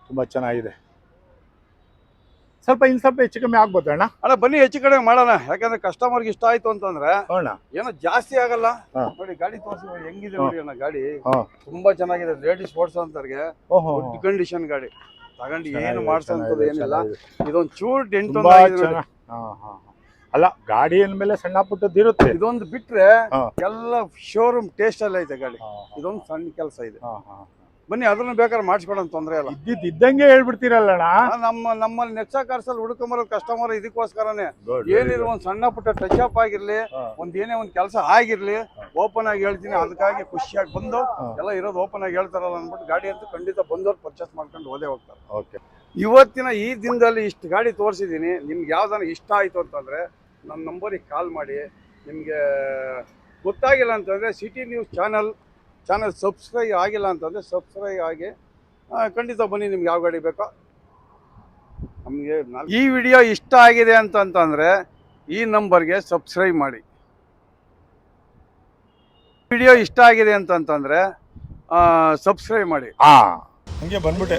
ತುಂಬಾ ಚೆನ್ನಾಗಿದೆ. ಸ್ವಲ್ಪ ಇನ್ ಸ್ವಲ್ಪ ಹೆಚ್ಚು ಕಮ್ಮಿ ಆಗ್ಬೋದು ಅಣ್ಣ. ಅಣ್ಣ ಬನ್ನಿ ಹೆಚ್ಚು ಕಡಿಮೆ ಮಾಡೋಣ. ಯಾಕಂದ್ರೆ ಕಸ್ಟಮರ್ಗೆ ಇಷ್ಟ ಆಯ್ತು ಅಂತಂದ್ರೆ ಅಣ್ಣ ಏನೋ ಜಾಸ್ತಿ ಆಗಲ್ಲ. ನೋಡಿ ಗಾಡಿ ತೋರಿಸಿ ಹೆಂಗಿದೆ ಹಾ. ನೋಡಿ ಅಣ್ಣ ಗಾಡಿ. ತುಂಬಾ ಚೆನ್ನಾಗಿದೆ. ಲೇಡೀಸ್ ಸ್ಪೋರ್ಟ್ಸ್ ಅಂತವ್ರಿಗೆ ಗುಡ್ ಕಂಡೀಷನ್ ಗಾಡಿ. ತಗೊಂಡು ಏನು ಮಾಡ್ಸಂತದ್ದು ಏನಿಲ್ಲ. ಇದೊಂದು ಚೂರ್ ಡೆಂಟ್. ಅಲ್ಲ ಗಾಡಿ ಅಂದ್ಮೇಲೆ ಸಣ್ಣ ಪುಟ್ಟದ್ದು ಇರುತ್ತೆ. ಇದೊಂದು ಬಿಟ್ರೆ. ಎಲ್ಲ ಶೋರೂಮ್ ಟೇಸ್ಟ್ ಅಲ್ಲೇ ಐತೆ ಗಾಡಿ. ಇದೊಂದು ಸಣ್ಣ ಕೆಲಸ ಇದೆ. ಬನ್ನಿ ಅದನ್ನ ಬೇಕಾದ್ರೆ ಮಾಡಿಸ್ಕೊಡೋಣ ತೊಂದ್ರೆ ಇಲ್ಲ. ಇದ್ದಂಗೆ ಹೇಳ್ಬಿಡ್ತೀರಲ್ಲ ಆ, ನಮ್ಮ ನಮ್ಮಲ್ಲಿ ನೆಕ್ಸಾ ಕಾರ್ಸಲ್ಲಿ ಹುಡುಕೊಂಬರೋ ಕಸ್ಟಮರ್ ಇದಕ್ಕೋಸ್ಕರನೇ. ಏನಿದ್ರು ಒಂದ್ ಸಣ್ಣ ಪುಟ್ಟ ಟಚ್ ಅಪ್ ಆಗಿರ್ಲಿ ಹಾ. ಒಂದ್ ಏನೇ ಒಂದ್ ಕೆಲಸ ಆಗಿರ್ಲಿ ಓಪನ್ ಆಗಿ ಹೇಳ್ತೀನಿ ಅದಕ್ಕಾಗಿ ಖುಷಿಯಾಗಿ ಬಂದು ಹಾ. ಎಲ್ಲ ಇರೋದು ಓಪನ್ ಆಗಿ ಹೇಳ್ತಾರಲ್ಲ ಅಂದ್ಬಿಟ್ಟು ಗಾಡಿ ಅಂತೂ ಖಂಡಿತ ಬಂದವ್ರು ಪರ್ಚೇಸ್ ಮಾಡ್ಕೊಂಡು ಹೋದೇ ಹೋಗ್ತಾರೆ. ಓಕೆ. ಇವತ್ತಿನ ಈ ದಿನದಲ್ಲಿ ಇಷ್ಟು ಗಾಡಿ ತೋರಿಸಿದ್ದೀನಿ ನಿಮ್ಗೆ ಯಾವ್ದಾನ ಇಷ್ಟ ಆಯ್ತು ಅಂತಂದ್ರೆ ನನ್ನ ನಂಬರಿಗೆ ಕಾಲ್ ಮಾಡಿ ನಿಮ್ಗೆ ಗೊತ್ತಾಗಿಲ್ಲ ಅಂತಂದ್ರೆ city news channel channel subscribe ಆಗಿಲ್ಲ ಅಂತಂದರೆ ಸಬ್ಸ್ಕ್ರೈಬ್ ಆಗಿ ಖಂಡಿತ ಬನ್ನಿ ನಿಮ್ಗೆ ಯಾವ ಗಾಡಿ ಬೇಕೋ. ನಮಗೆ ಈ ವಿಡಿಯೋ ಇಷ್ಟ ಆಗಿದೆ ಅಂತಂತಂದರೆ ಈ ನಂಬರ್ಗೆ ಸಬ್ಸ್ಕ್ರೈಬ್ ಮಾಡಿ. ವಿಡಿಯೋ ಇಷ್ಟ ಆಗಿದೆ ಅಂತಂತಂದರೆ ಸಬ್ಸ್ಕ್ರೈಬ್ ಮಾಡಿ. ಹಾಂ. ಹಂಗೆ ಬಂದ್ಬಿಟ್ಟೆ.